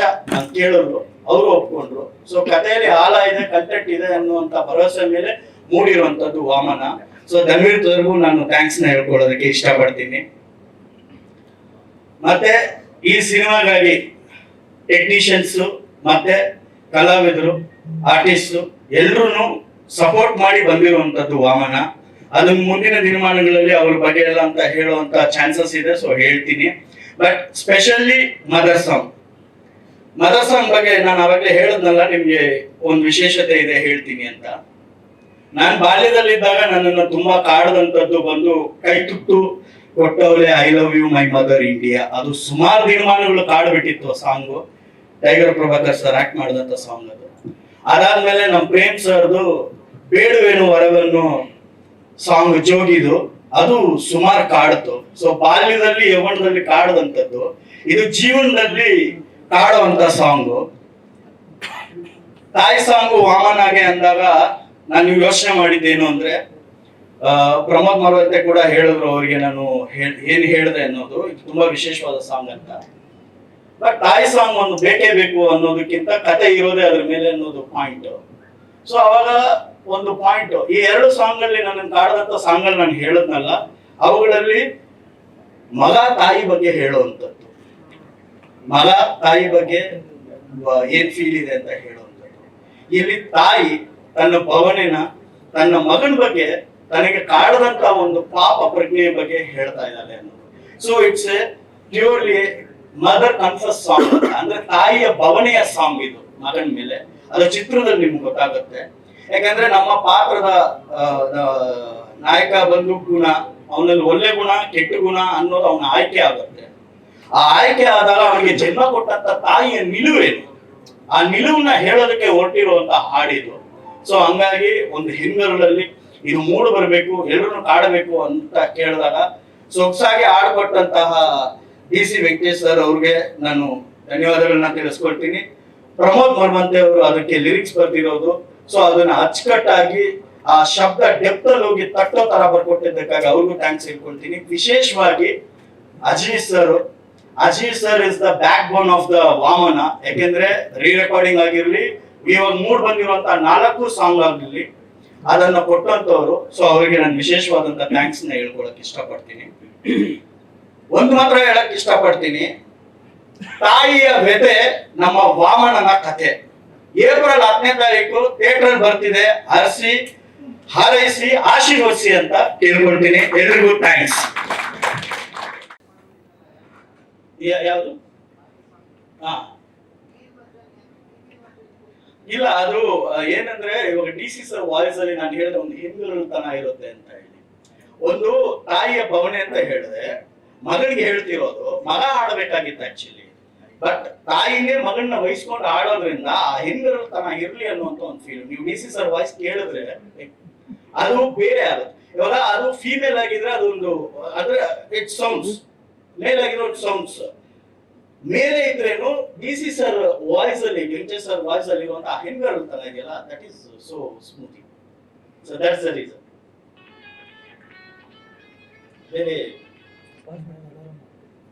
ಕೇಳಿದ್ರು. ಅವರು ಒಪ್ಕೊಂಡ್ರು. ಸೊ ಕಥೆಯಲ್ಲಿ ಆಳ ಇದೆ ಕಂಟೆಂಟ್ ಇದೆ ಅನ್ನುವಂತ ಭರವಸೆ ಮೇಲೆ ಮೂಡಿರುವಂತದ್ದು ವಾಮನ. ಸೊ ಧನ್ವೀರ್ ಸರ್ಗೂ ನಾನು ಥ್ಯಾಂಕ್ಸ್ನ ಹೇಳ್ಕೊಳ್ಳೋದಕ್ಕೆ ಇಷ್ಟಪಡ್ತೀನಿ. ಮತ್ತೆ ಈ ಸಿನಿಮಾಗಾಗಿ ಟೆಕ್ನಿಷಿಯನ್ಸ್ ಮತ್ತೆ ಕಲಾವಿದರು ಆರ್ಟಿಸ್ಟ್ ಎಲ್ರು ಸಪೋರ್ಟ್ ಮಾಡಿ ಬಂದಿರುವಂತದ್ದು ವಾಮನ. ಅದನ್ನ ಮುಂದಿನ ದಿನಮಾನಗಳಲ್ಲಿ ಅವ್ರ ಬಗ್ಗೆ ಎಲ್ಲ ಅಂತ ಹೇಳುವಂತ ಚಾನ್ಸಸ್ ಇದೆ ಸೊ ಹೇಳ್ತೀನಿ. But specially mother song mother song ಬಗ್ಗೆ ನಾನು ಅವಾಗಲೇ ಹೇಳದ್ನಲ್ಲ, ನಿಮ್ಗೆ ಒಂದು ವಿಶೇಷತೆ ಇದೆ, ಹೇಳ್ತೀನಿ ಅಂತ. ನಾನ್ ಬಾಲ್ಯದಲ್ಲಿದ್ದಾಗ ನನ್ನನ್ನು ತುಂಬಾ ಕಾಡದಂತದ್ದು ಬಂದು ಕೈ ತುಟ್ಟು ಕೊಟ್ಟವಳೆ I love you my mother India ಅದು ಸುಮಾರು ದಿನಮಾನಗಳು ಕಾಡ್ಬಿಟ್ಟಿತ್ತು song tiger Prabhakar sir act ಮಾಡಿದಂತ ಸಾಂಗ್ ಅದು. ಅದಾದ್ಮೇಲೆ ನಮ್ ಪ್ರೇಮ್ ಸರ್ದು ಬೇಡುವೇನು ವರವನ್ನು ಸಾಂಗ್ ಜೋಗಿದು ಅದು ಸುಮಾರು ಕಾಡ್ತು. ಸೊ ಬಾಲ್ಯದಲ್ಲಿ ಯವನದಲ್ಲಿ ಕಾಡದಂತದ್ದು ಇದು ಜೀವನದಲ್ಲಿ ಕಾಡುವಂತ ಸಾಂಗು ತಾಯಿ ಸಾಂಗು ವಾಮನಾಗೆ ಅಂದಾಗ ನಾನು ಯೋಚನೆ ಮಾಡಿದ್ದೇನು ಅಂದ್ರೆ ಆ, ಪ್ರಮೋದ್ ಮರವಂತೆ ಕೂಡ ಹೇಳಿದ್ರು ಅವರಿಗೆ ನಾನು ಏನ್ ಹೇಳಿದೆ ಅನ್ನೋದು. ಇದು ತುಂಬಾ ವಿಶೇಷವಾದ ಸಾಂಗ್ ಅಂತ. ಬಟ್ ತಾಯಿ ಸಾಂಗ್ ಒಂದು ಬೇಕೇ ಬೇಕು ಅನ್ನೋದಕ್ಕಿಂತ ಕತೆ ಇರೋದೇ ಅದ್ರ ಮೇಲೆ ಅನ್ನೋದು ಪಾಯಿಂಟ್ ಸೊ ಅವಾಗ ಒಂದು ಪಾಯಿಂಟ್ ಈ ಎರಡು ಸಾಂಗ್ ಅಲ್ಲಿ ನನ್ನ ಕಾಡದಂತ ಸಾಂಗ್ ಅಲ್ಲಿ ನಾನು ಹೇಳದ್ನಲ್ಲ, ಅವುಗಳಲ್ಲಿ ಮಗ ತಾಯಿ ಬಗ್ಗೆ ಹೇಳುವಂಥದ್ದು. ಮಗ ತಾಯಿ ಬಗ್ಗೆ ಏನ್ ಫೀಲ್ ಇದೆ ಅಂತ ಹೇಳುವಂಥದ್ದು. ಇಲ್ಲಿ ತಾಯಿ ತನ್ನ ಭವನಿನ, ತನ್ನ ಮಗನ ಬಗ್ಗೆ, ತನಗೆ ಕಾಡದಂತ ಒಂದು ಪಾಪ ಪ್ರಜ್ಞೆಯ ಬಗ್ಗೆ ಹೇಳ್ತಾ ಇದ್ದಾಳೆ ಅನ್ನೋದು. So it's a purely mother confess song ಅಂದ್ರೆ ತಾಯಿಯ ಭವನೆಯ ಸಾಂಗ್ ಇದು, ಮಗನ ಮೇಲೆ. ಅದರ ಚಿತ್ರದಲ್ಲಿ ನಿಮ್ಗೆ ಗೊತ್ತಾಗುತ್ತೆ. ಯಾಕಂದ್ರೆ ನಮ್ಮ ಪಾತ್ರದ ನಾಯಕ ಬಂದು ಗುಣ, ಅವನಲ್ಲಿ ಒಳ್ಳೆ ಗುಣ, ಕೆಟ್ಟ ಗುಣ ಅನ್ನೋದು ಅವನ ಆಯ್ಕೆ ಆಗುತ್ತೆ. ಆ ಆಯ್ಕೆ ಆದಾಗ ಅವನಿಗೆ ಜನ್ಮ ಕೊಟ್ಟಂತ ತಾಯಿಯ ನಿಲುವೇನು ಆ ನಿಲುವನ್ನ ಹೇಳೋದಕ್ಕೆ ಹೊರಟಿರುವಂತ ಹಾಡಿದು ಸೊ ಹಂಗಾಗಿ ಒಂದು ಹಿಂಗರಲ್ಲಿ ಇದು ಮೂಡು ಬರಬೇಕು ಎಲ್ಲರನ್ನು ಕಾಡಬೇಕು ಅಂತ ಕೇಳಿದಾಗ ಸೊಗಸಾಗಿ ಆಡ್ಕೊಟ್ಟಂತಹ ಡಿ ಸಿ ವೆಂಕಟೇಶ್ ಸರ್ ಅವ್ರಿಗೆ ನಾನು ಧನ್ಯವಾದಗಳನ್ನ ತಿಳಿಸ್ಕೊಳ್ತೀನಿ ಪ್ರಮೋದ್ ಮರ್ಮಂತೆ ಅವರು ಅದಕ್ಕೆ ಲಿರಿಕ್ಸ್ ಬರ್ತಿರೋದು ಸೊ ಅದನ್ನ ಅಚ್ಚುಕಟ್ಟಾಗಿ ಆ ಶಬ್ದ ಡೆಪ್ತ್ ಅಲ್ಲಿ ಹೋಗಿ ತಟ್ಟೋ ತರ ಬರ್ಕೊಟ್ಟಿದ್ದಕ್ಕಾಗಿ ಅವ್ರಿಗೂ ಥ್ಯಾಂಕ್ಸ್ ಹೇಳ್ಕೊಳ್ತೀನಿ. ವಿಶೇಷವಾಗಿ Ajeesh sir Ajeesh sir is the backbone of the Vamana. ಯಾಕೆಂದ್ರೆ ರೀ ರೆಕಾರ್ಡಿಂಗ್ ಆಗಿರ್ಲಿ, ಇವಾಗ ಮೂಡ್ ಬಂದಿರುವಂತ ನಾಲ್ಕು ಸಾಂಗ್ ಆಗಿರ್ಲಿ ಅದನ್ನ ಕೊಟ್ಟಂತವ್ರು. ಸೊ ಅವರಿಗೆ ನಾನು ವಿಶೇಷವಾದಂತ ಥ್ಯಾಂಕ್ಸ್ನ ಹೇಳ್ಕೊಳಕ್ ಇಷ್ಟಪಡ್ತೀನಿ. ಒಂದು ಮಾತ್ರ ಹೇಳಕ್ ಇಷ್ಟಪಡ್ತೀನಿ. ತಾಯಿಯ ವ್ಯತೆ ನಮ್ಮ ವಾಮನನ ಕಥೆ. ಏಪ್ರಿಲ್ ಹತ್ತನೇ ತಾರೀಕು ಥಿಯೇಟರ್ ಬರ್ತಿದೆ. ಹರಸಿ, ಹಾರೈಸಿ, ಆಶೀರ್ವದಿಸಿ ಅಂತ ಕೇಳ್ಕೊಳ್ತೀನಿ. ಎಲ್ರಿಗೂ ಥ್ಯಾಂಕ್ಸ್ ಯಾವುದು? ಹಾ. ಇಲ್ಲ, ಅದು ಏನಂದ್ರೆ ಇವಾಗ ಡಿ ಸಿ ಸರ್ ವಾಯ್ಸ್ ಅಲ್ಲಿ ನಾನು ಹೇಳಿದ ಒಂದು ಹಿಂದುಳಿತನ ಇರುತ್ತೆ ಅಂತ ಹೇಳಿ. ಒಂದು ತಾಯಿಯ ಭವನೆ ಅಂತ ಹೇಳಿದೆ. ಮಗನಿಗೆ ಹೇಳ್ತಿರೋದು, ಮಗ ಆಡಬೇಕಾಗಿತ್ತು ಆಕ್ಚುಲಿ ಬಟ್ ತಾಯಿನೇ ಮಗನ್ನ ವಹಿಸ್ಕೊಂಡು ಆಡೋದ್ರಿಂದ ಆ ಹಿಂದುಳಿತನ ಇರ್ಲಿ ಅನ್ನುವಂತ ಒಂದು ಫೀಲ್ ನೀವು ಡಿ ಸಿ ಸರ್ ವಾಯ್ಸ್ ಕೇಳಿದ್ರೆ ಅದು ಬೇರೆ ಆಗುತ್ತೆ. ಇವಾಗ ಅದು ಫೀಮೇಲ್ ಆಗಿದ್ರೆ ಅದೊಂದು, ಅಂದ್ರೆ ಇಟ್ ಸೌಂಡ್ಸ್ ಮೇಲ್ ಆಗಿರೋ ಸೌಂಡ್ಸ್ ಮೇಲೆ ಇದ್ರೇನು ಡಿ ಸಿ ಸರ್ ವಾಯ್ಸ್ ಅಲ್ಲಿ ವೆಂಕಟೇಶ್ ಸರ್ ವಾಯ್ಸ್ ಅಲ್ಲಿ ಇರುವಂತಹ ಹೆಣ್ಗಳು ಇದೆಯಲ್ಲ that is so smoothie so that's the reason ಬೇರೆ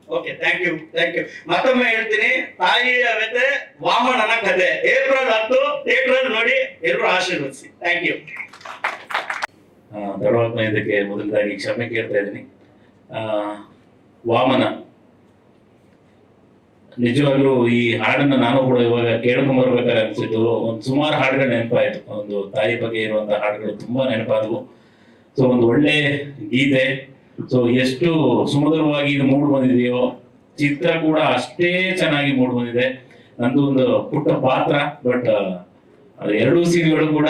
okay thank you thank you ಮತ್ತೊಮ್ಮೆ ಹೇಳ್ತೀನಿ ತಾಯಿಯ ವ್ಯತೆ ವಾಮನನ ಕಥೆ. ಏಪ್ರಿಲ್ ಹತ್ತು ಥಿಯೇಟರ್ ನೋಡಿ ಎಲ್ಲರೂ ಆಶೀರ್ವದಿಸಿ. ಥ್ಯಾಂಕ್ ಯು ತಡವಾಗ್ತಾ ಇದಕ್ಕೆ ಮೊದಲದಾಗಿ ಕ್ಷಮೆ ಕೇಳ್ತಾ ಇದ್ದೀನಿ. ಆ, ವಾಮನ. ನಿಜವಾಗ್ಲೂ ಈ ಹಾಡನ್ನ ನಾನು ಕೂಡ ಇವಾಗ ಕೇಳ್ಕೊಂಡ್ ಬರ್ಬೇಕಾದ್ರೆ ಅನ್ಸಿದ್ದು ಒಂದು ಸುಮಾರು ಹಾಡುಗಳು ನೆನಪಾಯ್ತು. ಒಂದು ತಾಯಿ ಬಗ್ಗೆ ಇರುವಂತಹ ಹಾಡುಗಳು ತುಂಬಾ ನೆನಪಾದವು. ಸೊ ಒಂದು ಒಳ್ಳೆ ಗೀತೆ ಸೊ ಎಷ್ಟು ಸುಮಧುರವಾಗಿ ಇದು ಮೂಡ್ ಬಂದಿದೆಯೋ, ಚಿತ್ರ ಕೂಡ ಅಷ್ಟೇ ಚೆನ್ನಾಗಿ ಮೂಡ್ ಬಂದಿದೆ. ನಂದು ಒಂದು ಪುಟ್ಟ ಪಾತ್ರ ಬಟ್ ಎರಡೂ ಸೀನ್ಗಳು ಕೂಡ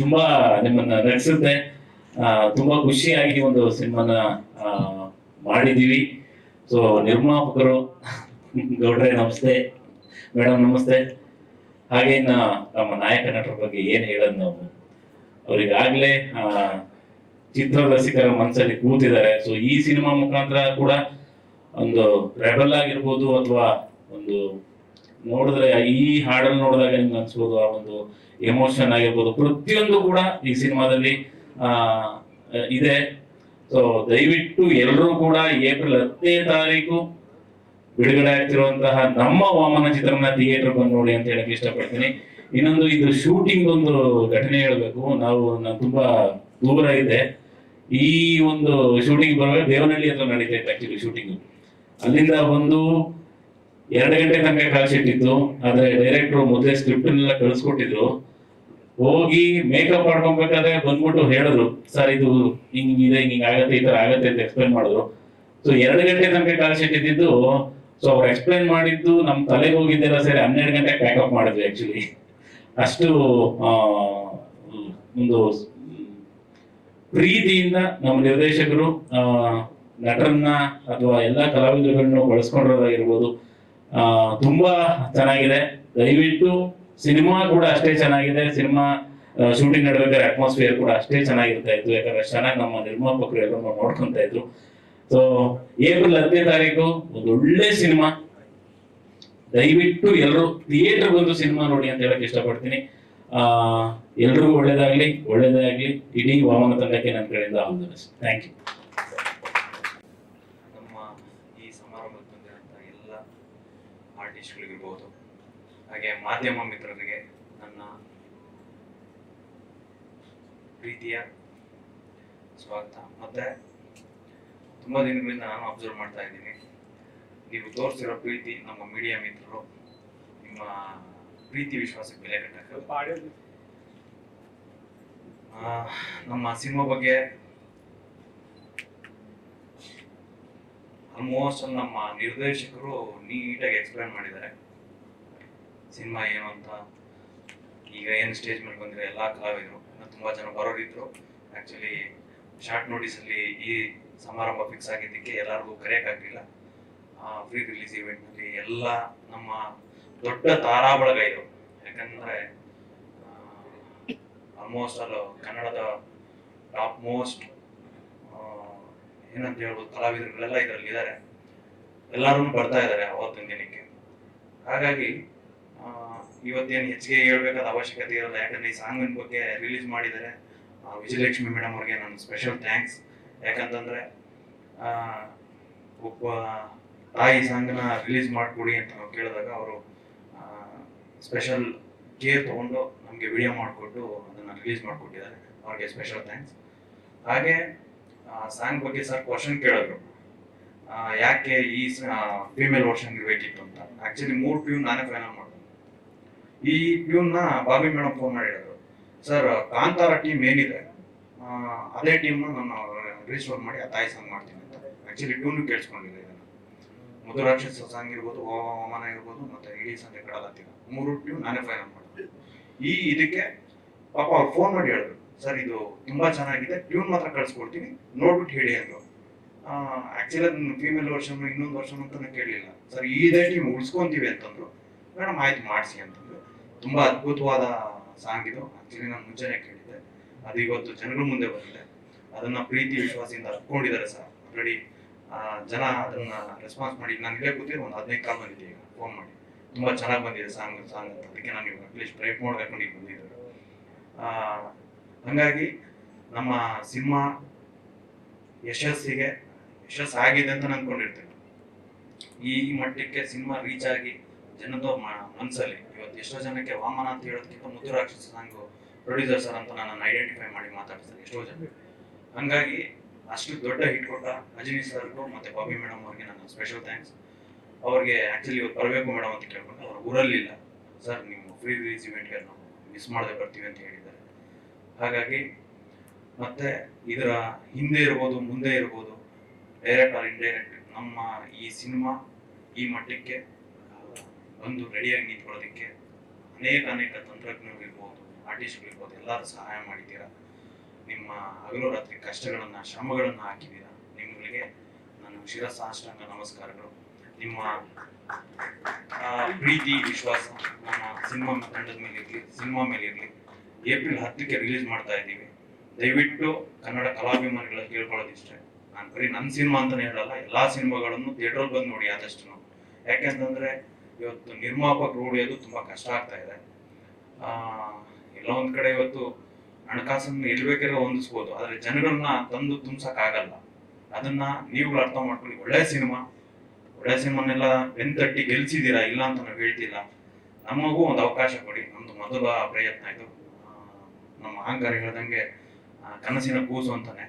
ತುಂಬಾ ನಿಮ್ಮನ್ನ ನಗಿಸುತ್ತೆ ತುಂಬಾ ಖುಷಿಯಾಗಿ ಒಂದು ಸಿನಿಮಾನ ಮಾಡಿದೀವಿ ಸೊ ನಿರ್ಮಾಪಕರು, ಗೌಡ್ರೆ ನಮಸ್ತೆ. ಮೇಡಮ್ ನಮಸ್ತೆ. ಹಾಗೇನ ನಮ್ಮ ನಾಯಕ ನಟರ ಬಗ್ಗೆ ಏನ್ ಹೇಳೋದು ನಾವು? ಅವ್ರಿಗಾಗ್ಲೇ ಚಿತ್ರ ರಸಿಕರ ಮನಸ್ಸಲ್ಲಿ ಕೂತಿದ್ದಾರೆ. ಸೊ ಈ ಸಿನಿಮಾ ಮುಖಾಂತರ ಕೂಡ ಒಂದು ರೆಬಲ್ ಆಗಿರ್ಬೋದು ಅಥವಾ ಒಂದು ನೋಡಿದ್ರೆ ಈ ಹಾಡಲ್ಲಿ ನೋಡಿದಾಗ ನಿಮ್ಗೆ ಅನ್ಸ್ಬೋದು, ಆ ಒಂದು ಎಮೋಷನ್ ಆಗಿರ್ಬೋದು. ಪ್ರತಿಯೊಂದು ಕೂಡ ಈ ಸಿನಿಮಾದಲ್ಲಿ, ಆ, ಇದೆ. ಸೊ ದಯವಿಟ್ಟು ಎಲ್ಲರೂ ಕೂಡ ಏಪ್ರಿಲ್ ಹತ್ತನೇ ತಾರೀಕು ಬಿಡುಗಡೆ ಆಗ್ತಿರುವಂತಹ ನಮ್ಮ ವಾಮನ ಚಿತ್ರನ ಥಿಯೇಟರ್ ಬಂದು ನೋಡಿ ಅಂತ ಹೇಳಕ್ ಇಷ್ಟಪಡ್ತೀನಿ. ಇನ್ನೊಂದು, ಇದು ಶೂಟಿಂಗ್ ಒಂದು ಘಟನೆ ಹೇಳ್ಬೇಕು. ನಾವು ನಾನು ತುಂಬಾ ದೂರ ಇದೆ. ಈ ಒಂದು ಶೂಟಿಂಗ್ ಬರುವಾಗ ದೇವನಹಳ್ಳಿ ಹತ್ರ ನಡೀತಾ ಇತ್ತು ಆಕ್ಚುಲಿ ಶೂಟಿಂಗ್ ಅಲ್ಲಿಂದ ಬಂದು ಎರಡು ಗಂಟೆ ತನಕ ಕಾಲ್ ಶೀಟ್ ಇತ್ತು, ಆದ್ರೆ ಡೈರೆಕ್ಟ್ರು ಮೊದಲೇ ಸ್ಕ್ರಿಪ್ಟ್ ಎಲ್ಲ ಕಳಿಸ್ಕೊಟ್ಟಿದ್ರು. ಹೋಗಿ ಮೇಕಪ್ ಮಾಡ್ಕೊಬೇಕಾದ್ರೆ ಬಂದ್ಬಿಟ್ಟು ಹೇಳಿದ್ರು, ಸರ್, ಇದು ಹಿಂಗ್ ಇದೆ, ಹಿಂಗ್ ಆಗತ್ತೆ, ಈ ತರ ಆಗತ್ತೆ ಅಂತ ಎಕ್ಸ್ಪ್ಲೈನ್ ಮಾಡಿದ್ರು. ಸೊ ಎರಡು ಗಂಟೆ ತನಕ ಕಾಲ್ ಇದ್ದಿದ್ದು ಸೊ ಅವ್ರು ಎಕ್ಸ್ಪ್ಲೈನ್ ಮಾಡಿದ್ದು, ನಮ್ ತಲೆಗೆ ಹೋಗಿದ್ದೆಲ್ಲ ಸರಿ ಹನ್ನೆರಡು ಗಂಟೆ ಪ್ಯಾಕಪ್ ಮಾಡಿದ್ವಿ ಆಕ್ಚುಲಿ ಅಷ್ಟು ಒಂದು ಪ್ರೀತಿಯಿಂದ ನಮ್ಮ ನಿರ್ದೇಶಕರು ನಟರನ್ನ ಅಥವಾ ಎಲ್ಲ ಕಲಾವಿದರುಗಳನ್ನು ಬಳಸ್ಕೊಂಡಿರೋದಾಗಿರ್ಬೋದು ತುಂಬಾ ಚೆನ್ನಾಗಿದೆ. ದಯವಿಟ್ಟು ಸಿನಿಮಾ ಕೂಡ ಅಷ್ಟೇ ಚೆನ್ನಾಗಿದೆ. ಸಿನಿಮಾ ಶೂಟಿಂಗ್ ನಡಬೇಕಾದ್ರೆ ಅಟ್ಮಾಸ್ಫಿಯರ್ ಕೂಡ ಅಷ್ಟೇ ಚೆನ್ನಾಗಿರ್ತಾ ಇತ್ತು. ಯಾಕಂದ್ರೆ ಚೆನ್ನಾಗಿ ನಮ್ಮ ನಿರ್ಮಾಪಕರು ಎಲ್ಲರೂ ನೋಡ್ಕೊಂತ ಇದ್ರು. ಸೊ ಏಪ್ರಿಲ್ ಹತ್ತನೇ ತಾರೀಕು ಒಂದು ಒಳ್ಳೆ ಸಿನಿಮಾ. ದಯವಿಟ್ಟು ಎಲ್ಲರೂ ಥಿಯೇಟರ್ ಬಂದು ಸಿನಿಮಾ ನೋಡಿ ಅಂತ ಹೇಳಕ್ ಇಷ್ಟಪಡ್ತೀನಿ. ಎಲ್ರಿಗೂ ಒಳ್ಳೇದಾಗ್ಲಿ ಒಳ್ಳೇದೇ ಆಗ್ಲಿ ಇಡೀ ವಾಮನ ತಂಡಕ್ಕೆ ನನ್ನ ಕಡೆಯಿಂದ ಆಲ್ ಥ್ಯಾಂಕ್ ಯು ನಮ್ಮ ಈ ಸಮಾರಂಭಕ್ಕೆ ಬಂದಿರುವಂಥ ಎಲ್ಲ ಆರ್ಟಿಸ್ಟ್ಗಳಿಗಿರ್ಬೋದು ಹಾಗೆ ಮಾಧ್ಯಮ ಮಿತ್ರರಿಗೆ ನನ್ನ ಪ್ರೀತಿಯ ಸ್ವಾಗತ. ಮತ್ತೆ ತುಂಬ ದಿನಗಳಿಂದ ನಾನು ಅಬ್ಸರ್ವ್ ಮಾಡ್ತಾ ಇದ್ದೀನಿ. ನೀವು ತೋರಿಸಿರೋ ಪ್ರೀತಿ ನಮ್ಮ ಮೀಡಿಯಾ ಮಿತ್ರರು, ನಿಮ್ಮ ಪ್ರೀತಿ ವಿಶ್ವಾಸಕ್ಕೆ ಬೆಲೆ ಕಟ್ಟಕ್ಕೆ? ನಮ್ಮ ಸಿನಿಮಾ ಬಗ್ಗೆ ಆಲ್ಮೋಸ್ಟ್ ನಮ್ಮ ನಿರ್ದೇಶಕರು ನೀಟಾಗಿ ಎಕ್ಸ್ಪ್ಲೈನ್ ಮಾಡಿದ್ದಾರೆ. ಸಿನಿಮಾ ಏನು ಅಂತ. ಈಗ ಏನು ಸ್ಟೇಜ್ ಮೇಲೆ ಬಂದಿರೋ ಎಲ್ಲ ಕಲಾವಿದರು. ತುಂಬ ಜನ ಬರೋರಿದ್ರು. ಆ್ಯಕ್ಚುಲಿ ಶಾರ್ಟ್ ನೋಟಿಸಲ್ಲಿ ಈ ಸಮಾರಂಭ ಫಿಕ್ಸ್ ಆಗಿದ್ದಕ್ಕೆ ಎಲ್ಲರಿಗೂ ಕರೆಯೋಕ್ಕಾಗಲಿಲ್ಲ ಫ್ರೀ ರಿಲೀಸ್ ಇವೆಂಟ್ನಲ್ಲಿ ಎಲ್ಲ ನಮ್ಮ ದೊಡ್ಡ ತಾರಾ ಬಳಗ ಇದು ಯಾಕಂದ್ರೆ ಆಲ್ಮೋಸ್ಟ್ ಅಲ್ಲ ಕನ್ನಡದ ಟಾಪ್ ಮೋಸ್ಟ್ ಏನಂತ ಹೇಳ್ಬೋದು, ಕಲಾವಿದರುಗಳೆಲ್ಲ ಇದರಲ್ಲಿ ಇದ್ದಾರೆ ಎಲ್ಲರೂ ಬರ್ತಾ ಇದ್ದಾರೆ ಅವತ್ತಿನ ದಿನಕ್ಕೆ. ಹಾಗಾಗಿ ಇವತ್ತೇನು ಹೆಚ್ಚಿಗೆ ಹೇಳ್ಬೇಕಾದ ಅವಶ್ಯಕತೆ ಇರಲ್ಲ. ಯಾಕಂದ್ರೆ ಈ ಸಾಂಗಿನ ಬಗ್ಗೆ ರಿಲೀಸ್ ಮಾಡಿದ್ದಾರೆ. ವಿಜಯಲಕ್ಷ್ಮಿ ಮೇಡಮ್ ಅವ್ರಿಗೆ ನನ್ನ ಸ್ಪೆಷಲ್ ಥ್ಯಾಂಕ್ಸ್ ಯಾಕಂತಂದ್ರೆ ಒಬ್ಬ ತಾಯಿ ಸಾಂಗ್ನ ರಿಲೀಸ್ ಮಾಡಿಕೊಡಿ ಅಂತ ನಾವು ಕೇಳಿದಾಗ ಅವರು ಸ್ಪೆಷಲ್ ಕೇರ್ ತೊಗೊಂಡು ನಮಗೆ ವಿಡಿಯೋ ಮಾಡಿಕೊಟ್ಟು ಅದನ್ನು ರಿಲೀಸ್ ಮಾಡಿಕೊಟ್ಟಿದ್ದಾರೆ. ಅವ್ರಿಗೆ ಸ್ಪೆಷಲ್ ಥ್ಯಾಂಕ್ಸ್ ಹಾಗೆ ಸಾಂಗ್ ಬಗ್ಗೆ ಸರ್ ಕ್ವಶನ್ ಕೇಳಿದ್ರು. ಯಾಕೆ ಈ ಫೀಮೇಲ್ ವರ್ಷನ್ ಇರಬೇಕಿತ್ತು ಅಂತ. ಆ್ಯಕ್ಚುಲಿ ಮೂರು ಟ್ಯೂನ್ ನಾನೇ ಫೈನಲ್ ಮಾಡಿದೆ. ಈ ಟ್ಯೂನ್ನ ಬಾಬಿ ಮೇಡಮ್ ಫೋನ್ ಮಾಡಿ ಹೇಳಿದ್ರು ಸರ್ ಕಾಂತಾರ ಟೀಮ್ ಏನಿದೆ? ಅದೇ ಟೀಮ್ನ ನಾನು ರಿಜಿಸ್ಟರ್ ಮಾಡಿ ಆ ತಾಯಿ ಸಾಂಗ್ ಮಾಡ್ತೀನಿ ಅಂತ. ಆ್ಯಕ್ಚುಲಿ ಟ್ಯೂನು ಕೇಳಿಸ್ಕೊಂಡಿಲ್ಲ ರಾಕ್ಷಸ ಸಾಂಗ್ ಇರ್ಬೋದು, ಓ, ಅವಮಾನ ಇರ್ಬೋದು, ಮತ್ತೆ ಇಡೀ ಸಂಜೆ ಕಡಲತ್ತಿರ ಮೂರು ಟೀಮ್ ನಾನೇ ಫೈನಲ್ ಮಾಡಿದೆ ಈ ಇದಕ್ಕೆ ಪಾಪ ಅವ್ರು ಫೋನ್ ಮಾಡಿ ಹೇಳಿದ್ರು, ಸರ್, ಇದು ತುಂಬಾ ಚೆನ್ನಾಗಿದೆ ಟ್ಯೂನ್ ಮಾತ್ರ ಕಳ್ಸ್ಕೊಡ್ತೀನಿ, ನೋಡ್ಬಿಟ್ಟು ಹೇಳಿ ಅಂದ್ರು. ಆಕ್ಚುಲಿ ಅದನ್ನ ಫೀಮೇಲ್ ವರ್ಷನ್ ಇನ್ನೊಂದು ವರ್ಷನ್ ಅಂತ ಕೇಳಲಿಲ್ಲ. ಸರ್ ಇದೇ ಟೀಮ್ ಉಳಿಸ್ಕೊಂತೀವಿ ಅಂತಂದ್ರು. ಮೇಡಮ್, ಆಯ್ತು, ಮಾಡಿಸಿ ಅಂತಂದ್ರು. ತುಂಬಾ ಅದ್ಭುತವಾದ ಸಾಂಗ್ ಇದು. ಆಕ್ಚುಲಿ ನಾನು ಮುಂಚೆನೆ ಕೇಳಿದ್ದೆ. ಅದು ಇವತ್ತು ಜನಗಳ ಮುಂದೆ ಬಂದಿದೆ. ಅದನ್ನ ಪ್ರೀತಿ, ವಿಶ್ವಾಸದಿಂದ ಅರ್ಕೊಂಡಿದ್ದಾರೆ ಸರ್. ಆಲ್ರೆಡಿ ಜನ ಅದನ್ನ ರೆಸ್ಪಾನ್ಸ್ ಮಾಡಿ ನನಗೆ ಕೂತಿರೋ ಒಂದು ಹದಿನೈದು ಕಾಲ್ ಬಂದಿದೆ ಈಗ ಫೋನ್ ಮಾಡಿ. ತುಂಬಾ ಚೆನ್ನಾಗಿ ಬಂದಿದೆ ಸಾಂಗ್ ಸಾಂಗ್ ಅಂತ. ಅದಕ್ಕೆ ನಾನು ಇವಾಗ ಅಟ್ಲೀಸ್ಟ್ ಬ್ರೇಕ್ ಮಾಡ್ಬೇಕು ನೀವು ಬಂದಿದ್ದೆ ಆ, ಹಂಗಾಗಿ ನಮ್ಮ ಸಿನಿಮಾ ಯಶಸ್ಸಿಗೆ ಯಶಸ್ಸು ಆಗಿದೆ ಅಂತ ಅನ್ಕೊಂಡಿರ್ತೇನೆ. ಈ ಮಟ್ಟಕ್ಕೆ ಸಿನಿಮಾ ರೀಚ್ ಆಗಿ ಜನದ ಮ- ಮನ್ಸಲ್ಲಿ ಇವತ್ತು ಎಷ್ಟೋ ಜನಕ್ಕೆ ವಾಮನ ಅಂತ ಹೇಳೋದಕ್ಕಿಂತ ಮುದ್ದು ಪ್ರೊಡ್ಯೂಸರ್ ಸರ್ ಅಂತ ನಾನು ಐಡೆಂಟಿಫೈ ಮಾಡಿ ಮಾತಾಡ್ತಾರೆ ಎಷ್ಟೋ ಜನ. ಹಂಗಾಗಿ ಅಷ್ಟು ದೊಡ್ಡ ಹಿಟ್ ಕೊಟ್ಟ ರಜನಿ ಸರ್ಗೂ ಮತ್ತೆ ಬಾಬಿ ಮೇಡಮ್ ಅವ್ರಿಗೆ ನನ್ನ ಸ್ಪೆಷಲ್ ಥ್ಯಾಂಕ್ಸ್ ಅವ್ರಿಗೆ ಆಕ್ಚುಲಿ ಇವತ್ತು ಬರಬೇಕು ಮೇಡಮ್ ಅಂತ ಕೇಳ್ಕೊಂಡು ಅವ್ರು ಊರಲ್ಲಿಲ್ಲ. ಸರ್ ನಿಮ್ಮ ಫ್ರೀ ರಿಲೀಸ್ ಇವೆಂಟ್ಗೆ ನಾವು ಮಿಸ್ ಮಾಡದೆ ಬರ್ತೀವಿ ಅಂತ ಹೇಳಿದ್ದಾರೆ. ಹಾಗಾಗಿ ಮತ್ತೆ ಇದರ ಹಿಂದೆ ಇರ್ಬೋದು, ಮುಂದೆ ಇರ್ಬೋದು ಡೈರೆಕ್ಟ್ ಆರ್ ಇಂಡೈರೆಕ್ಟ್ ನಮ್ಮ ಈ ಸಿನಿಮಾ ಈ ಮಟ್ಟಕ್ಕೆ ಬಂದು ರೆಡಿಯಾಗಿ ನಿಂತ್ಕೊಳ್ಳೋದಕ್ಕೆ ಅನೇಕ ಅನೇಕ ತಂತ್ರಜ್ಞರು ಇರ್ಬೋದು ಆರ್ಟಿಸ್ಟ್ಗಳು ಇರ್ಬೋದು ಎಲ್ಲರೂ ಸಹಾಯ ಮಾಡಿದ್ದೀರಾ? ನಿಮ್ಮ ಹಗಲು ರಾತ್ರಿ ಕಷ್ಟಗಳನ್ನ, ಶ್ರಮಗಳನ್ನ ಹಾಕಿದ್ದೀರಾ? ನಿಮ್ಮಗಳಿಗೆ ನಾನು ಶಿರಸಾಷ್ಟಾಂಗ ನಮಸ್ಕಾರಗಳು. ನಿಮ್ಮ ಪ್ರೀತಿ, ವಿಶ್ವಾಸ ನಮ್ಮ ಸಿನಿಮಾ ತಂಡದ ಮೇಲೆ ಇರಲಿ, ಸಿನಿಮಾ ಮೇಲೆ ಇರಲಿ. ಏಪ್ರಿಲ್ ಹತ್ತಕ್ಕೆ ರಿಲೀಸ್ ಮಾಡ್ತಾ ಇದ್ದೀವಿ. ದಯವಿಟ್ಟು ಕನ್ನಡ ಕಲಾಭಿಮಾನಿಗಳ ಕೇಳ್ಕೊಳ್ಳೋದಿಷ್ಟೇ. ನಾನು ಬರೀ ನನ್ನ ಸಿನಿಮಾ ಅಂತಾನೆ ಹೇಳಲ್ಲ, ಎಲ್ಲಾ ಸಿನಿಮಾಗಳನ್ನು ಥಿಯೇಟ್ರಲ್ಲಿ ಬಂದು ನೋಡಿ ಆದಷ್ಟು ಯಾಕೆಂತಂದ್ರೆ ಇವತ್ತು ನಿರ್ಮಾಪಕರು ಉಳಿಯೋದು ತುಂಬಾ ಕಷ್ಟ ಆಗ್ತಾ ಇದೆ. ಒಂದು ಒಂದ್ ಕಡೆ ಇವತ್ತು ಹಣಕಾಸನ್ನು ಎಲ್ಲಿ ಬೇಕಾದ್ರೆ ಹೊಂದಿಸ್ಬೋದು, ಆದ್ರೆ ಜನಗಳನ್ನ ತಂದು ತುಂಬಸಕ್ ಆಗಲ್ಲ ಅದನ್ನ ನೀವುಗಳು ಅರ್ಥ ಮಾಡ್ಕೊಳ್ಳಿ. ಒಳ್ಳೆ ಸಿನಿಮಾ ಒಳ್ಳೆ ಸಿನಿಮಾನೆಲ್ಲ ಬೆನ್ತಟ್ಟಿ ಗೆಲ್ಸಿದ್ದೀರಾ, ಇಲ್ಲ ಅಂತ ನಾವು ಹೇಳ್ತಿಲ್ಲ. ನಮಗೂ ಒಂದು ಅವಕಾಶ ಕೊಡಿ. ನಮ್ದು ಮೊದಲ ಪ್ರಯತ್ನ ಇದು. ನಮ್ಮ ಅಹಂಕಾರ ಹೇಳ್ದಂಗೆ ಕನಸಿನ ಕೂಸು ಅಂತಾನೆ.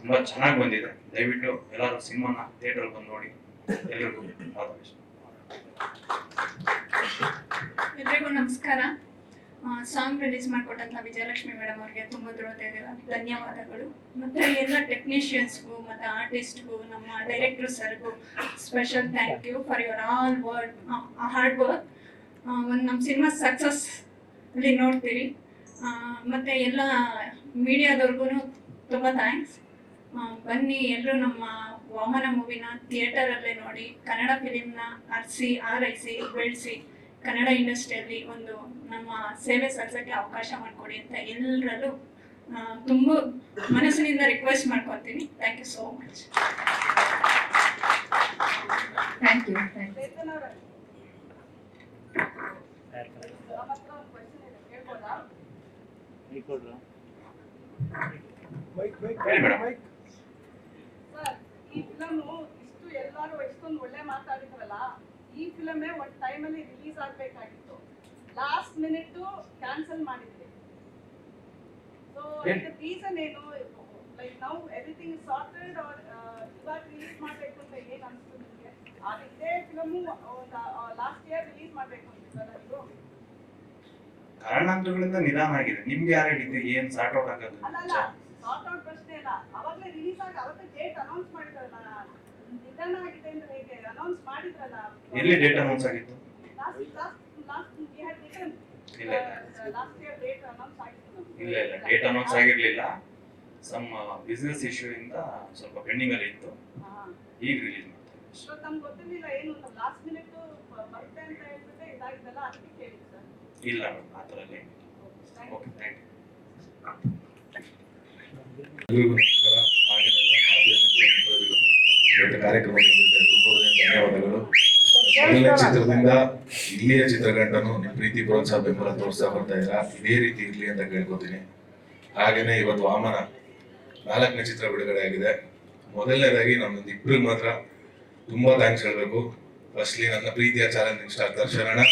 ತುಂಬಾ ಚೆನ್ನಾಗಿ ಬಂದಿದೆ. ದಯವಿಟ್ಟು ಎಲ್ಲರೂ ಸಿನಿಮಾನ ಥಿಯೇಟರ್ ಬಂದು ನೋಡಿ. ಎಲ್ರಿಗೂ ಎಲ್ರಿಗೂ ನಮಸ್ಕಾರ. ಸಾಂಗ್ ರಿಲೀಸ್ ಮಾಡಿಕೊಟ್ಟಂತ ವಿಜಯಲಕ್ಷ್ಮಿ ಮೇಡಮ್ ಅವ್ರಿಗೆ ತುಂಬ ಹೃದಯದ ಧನ್ಯವಾದಗಳು. ಮತ್ತೆ ಎಲ್ಲ ಟೆಕ್ನಿಷಿಯನ್ಸ್ಗೂ ಮತ್ತೆ ಆರ್ಟಿಸ್ಟ್ಗೂ ನಮ್ಮ director ಸರ್ಗೂ special thank you for your all word hard work ಒಂದು ನಮ್ಮ ಸಿನಿಮಾ ಸಕ್ಸಸ್ ಅಲ್ಲಿ ನೋಡ್ತೀರಿ. ಮತ್ತೆ ಎಲ್ಲ ಮೀಡಿಯಾದವ್ರಿಗೂ ತುಂಬ ಥ್ಯಾಂಕ್ಸ್ ಬನ್ನಿ ಎಲ್ಲರೂ ನಮ್ಮ ವಾಮನ ಮೂವಿನ ಥಿಯೇಟರಲ್ಲೇ ನೋಡಿ, ಕನ್ನಡ ಫಿಲಿಮ್ನ ಅರ್ಸಿ, ಆರೈಸಿ, ಬೆಳೆಸಿ. ಕನ್ನಡ ಇಂಡಸ್ಟ್ರಿಯಲ್ಲಿ ಒಂದು ನಮ್ಮ ಸೇವೆ ಸಲ್ಲಿಸೋಕ್ಕೆ ಅವಕಾಶ ಮಾಡಿಕೊಡಿ ಅಂತ ಎಲ್ಲರಲ್ಲೂ ತುಂಬ ಮನಸ್ಸಿನಿಂದ ರಿಕ್ವೆಸ್ಟ್ ಮಾಡ್ಕೊತೀನಿ. Thank you so much thank you thank you ಹೇಳಿ ಮೇಡಮ್ ಸರ್ ಈ ಫಿಲಮ್ ಇಷ್ಟು ಎಲ್ಲರೂ ಎಷ್ಟೊಂದು ಒಳ್ಳೆ ಮಾತಾಡಿದ್ರಲ್ಲ ಈ ಫಿಲಮೇ ಒಂದು ಟೈಮಲ್ಲಿ ರಿಲೀಸ್ ಆಗಬೇಕಾಗಿತ್ತು. ಲಾಸ್ಟ್ ಮಿನಿಟ್ ಕ್ಯಾನ್ಸಲ್ ಮಾಡಿದ್ವಿ. ಸೊ? ರೀಸನ್ ಏನು? ಲೈಕ್ ನಾವು ಎವ್ರಿಥಿಂಗ್ ಸಾರ್ಟೆಡ್ ಆರ್ ಇವಾಗ ರಿಲೀಸ್ ಮಾಡಬೇಕು ಅಂತ ಏನು ಅನಿಸ್ತು ನಿಮಗೆ? ಆದ್ರೆ ಇದೇ ಫಿಲಮು ಲಾಸ್ಟ್ ಇಯರ್ ರಿಲೀಸ್ ಮಾಡಬೇಕು ಅಂತ ನೀವು? ಕಾರಣಾಂತರಗಳಿಂದ ನಿಧಾನ ಆಗಿದೆ. ನಿಮ್ಗೆ ಯಾರು ಹೇಳಿದ್ದು? ಏನ್ ಸಾರ್ಟ್ ಔಟ್ ಆಗಲ್ಲ ಅಲ್ಲ ಸಾರ್ಟ್ ಔಟ್ ಪ್ರಶ್ನೆ ಇಲ್ಲ ಅವಾಗಲೇ ರಿಲೀಸ್ ಆಗಿ ಅವತ್ತೇ ಡೇಟ್ ಅನೌನ್ಸ್ ಮಾಡಿದ್ರಲ್ಲ. ಎಲ್ಲಿ ಡೇಟ್ ಅನೌನ್ಸ್ ಆಗಿತ್ತು? ಇಲ್ಲ ಇಲ್ಲ. ಡೇಟ್. ಇಲ್ಲ ಡೇಟ್ ಅನೌನ್ಸ್ ಆಗಿರ್ಲಿಲ್ಲ. ಸಮ್ ಬಿಸ್ನೆಸ್ ಇಶ್ಯೂ ಇಂದ ಸ್ವಲ್ಪ ಪೆಂಡಿಂಗ್ ಅಲ್ಲಿ ಇತ್ತು. ಹಾ. ಈಗ ರಿಲೀಸ್ ಮಾಡ್ತಾರೆ ಇಲ್ಲ ಮೇಡಮ್ ಆ ಥರ ಎಲ್ಲ ಓಕೆ ಥ್ಯಾಂಕ್ ಯು ಎಲ್ರಿಗೂ ನಮಸ್ಕಾರ. ಹಾಗೆ ಕಾರ್ಯಕ್ರಮ ಧನ್ಯವಾದಗಳು. ಮೊದಲನೇ ಚಿತ್ರದಿಂದ ಇಲ್ಲಿಯ ಚಿತ್ರಗಂಟನು ನಿಮ್ಮ ಪ್ರೀತಿ, ಪ್ರೋತ್ಸಾಹ, ಬೆಂಬಲ ತೋರಿಸ್ತಾ ಬರ್ತಾ ಇದ್ದೀರಾ ಇದೇ ರೀತಿ ಇರ್ಲಿ ಅಂತ ಕೇಳ್ಕೊತೀನಿ. ಹಾಗೇನೆ ಇವತ್ತು ವಾಮನ ನಾಲ್ಕನೇ ಚಿತ್ರ ಬಿಡುಗಡೆ ಆಗಿದೆ. ಮೊದಲನೇದಾಗಿ ನಮ್ಮೊಂದು ಮಾತ್ರ ತುಂಬಾ ಥ್ಯಾಂಕ್ಸ್ ಹೇಳಬೇಕು. ಫಸ್ಟ್ಲಿ ನನ್ನ ಪ್ರೀತಿಯ ಚಾಲೆಂಜಿಂಗ್ ಸ್ಟಾರ್ ಅಕ್ಕ.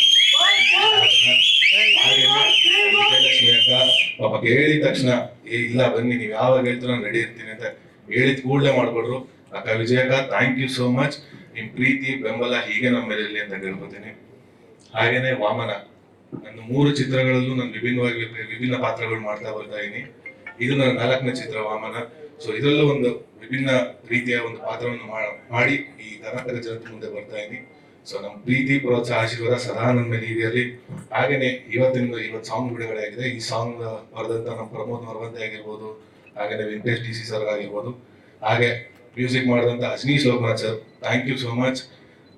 ಪಾಪ ಕೇಳಿದ ತಕ್ಷಣ, ಏ ಇಲ್ಲ ಬನ್ನಿ, ನೀವು ಯಾವಾಗ ಹೇಳ್ತೀರ ರೆಡಿ ಇರ್ತೀನಿ ಅಂತ ಹೇಳಿದ ಕೂಡಲೇ ಮಾಡ್ಕೊಡ್ರು ಅಕ್ಕ ವಿಜಯಕ್ಕ ಥ್ಯಾಂಕ್ ಯು ಸೋ ಮಚ್ ನಿಮ್ ಪ್ರೀತಿ, ಬೆಂಬಲ ಹೀಗೆ ನಮ್ಮ ಮೇಲೆ ಇರ್ಲಿ ಅಂತ ಕೇಳ್ಕೊತೀನಿ. ಹಾಗೇನೆ ವಾಮನ, ನನ್ನ ಮೂರು ಚಿತ್ರಗಳಲ್ಲೂ ನಾನು ವಿಭಿನ್ನವಾಗಿ ವಿಭಿನ್ನ ಪಾತ್ರಗಳು ಮಾಡ್ತಾ ಬರ್ತಾ ಇದ್ದೀನಿ ಇದು ನನ್ನ ನಾಲ್ಕನೇ ಚಿತ್ರ ವಾಮನ. ಸೊ ಇದರಲ್ಲೂ ಒಂದು ವಿಭಿನ್ನ ರೀತಿಯ ಒಂದು ಪಾತ್ರವನ್ನು ಮಾಡಿ ಈ ಕರ್ನಾಟಕ ಜನತೆ ಮುಂದೆ ಬರ್ತಾ ಇದ್ದೀನಿ ಸೊ ನಮ್ಮ ಪ್ರೀತಿ, ಪ್ರೋತ್ಸಾಹ, ಆಶೀರ್ವಾದ ಸದಾ ನನ್ನ ಮೇಲೆ ಇದೆಯಲ್ಲಿ ಹಾಗೇನೆ ಇವತ್ತಿನ ಇವತ್ತು ಸಾಂಗ್ ಬಿಡುಗಡೆ ಆಗಿದೆ ಈ ಸಾಂಗ್ ಬರೆದಂತ ನಮ್ಮ ಪ್ರಮೋದ್ ಮರವಂತೆ ಆಗಿರ್ಬೋದು, ಹಾಗೇನೆ ವೆಂಕಟೇಶ್ ಡಿ ಸಿ ಸರ್ ಆಗಿರ್ಬೋದು. ಹಾಗೆ ಮ್ಯೂಸಿಕ್ ಮಾಡಿದಂತ Ajneesh Lokanath sir thank you so much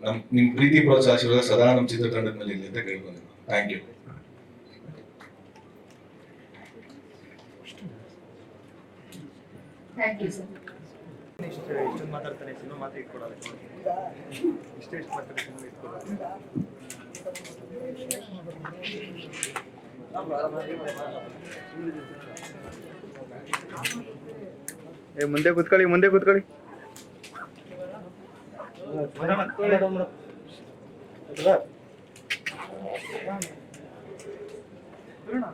ನಮ್ ನಿಮ್ ಪ್ರೀತಿ ಪ್ರೋತ್ಸಾಹ ಆಶೀರ್ವಾದ ಸದಾ ನಮ್ಮ ಚಿತ್ರತಂಡದ ಮೇಲೆ ಇರಲಿ ಅಂತ ಕೇಳ್ಕೊಂತೀನಿ thank you thank you sir ಮುಂದೆ ಮಾತಾಡ್ತಾನೆ ಸಿನಿಮಾ ಮಾತ್ರ ಇಟ್ಕೊಡಲ್ಲ ಇಷ್ಟೇ ಇಷ್ಟು ಮಾತಾಡ್ತಾನೆ ಸಿನಿಮಾ ಇಟ್ಕೊಡಲ್ಲ ಏ ಮುಂದೆ ಕೂತ್ಕೊಳ್ಳಿ ಮುಂದೆ ಕೂತ್ಕೊಳ್ಳಿ ಮೇಡಮ್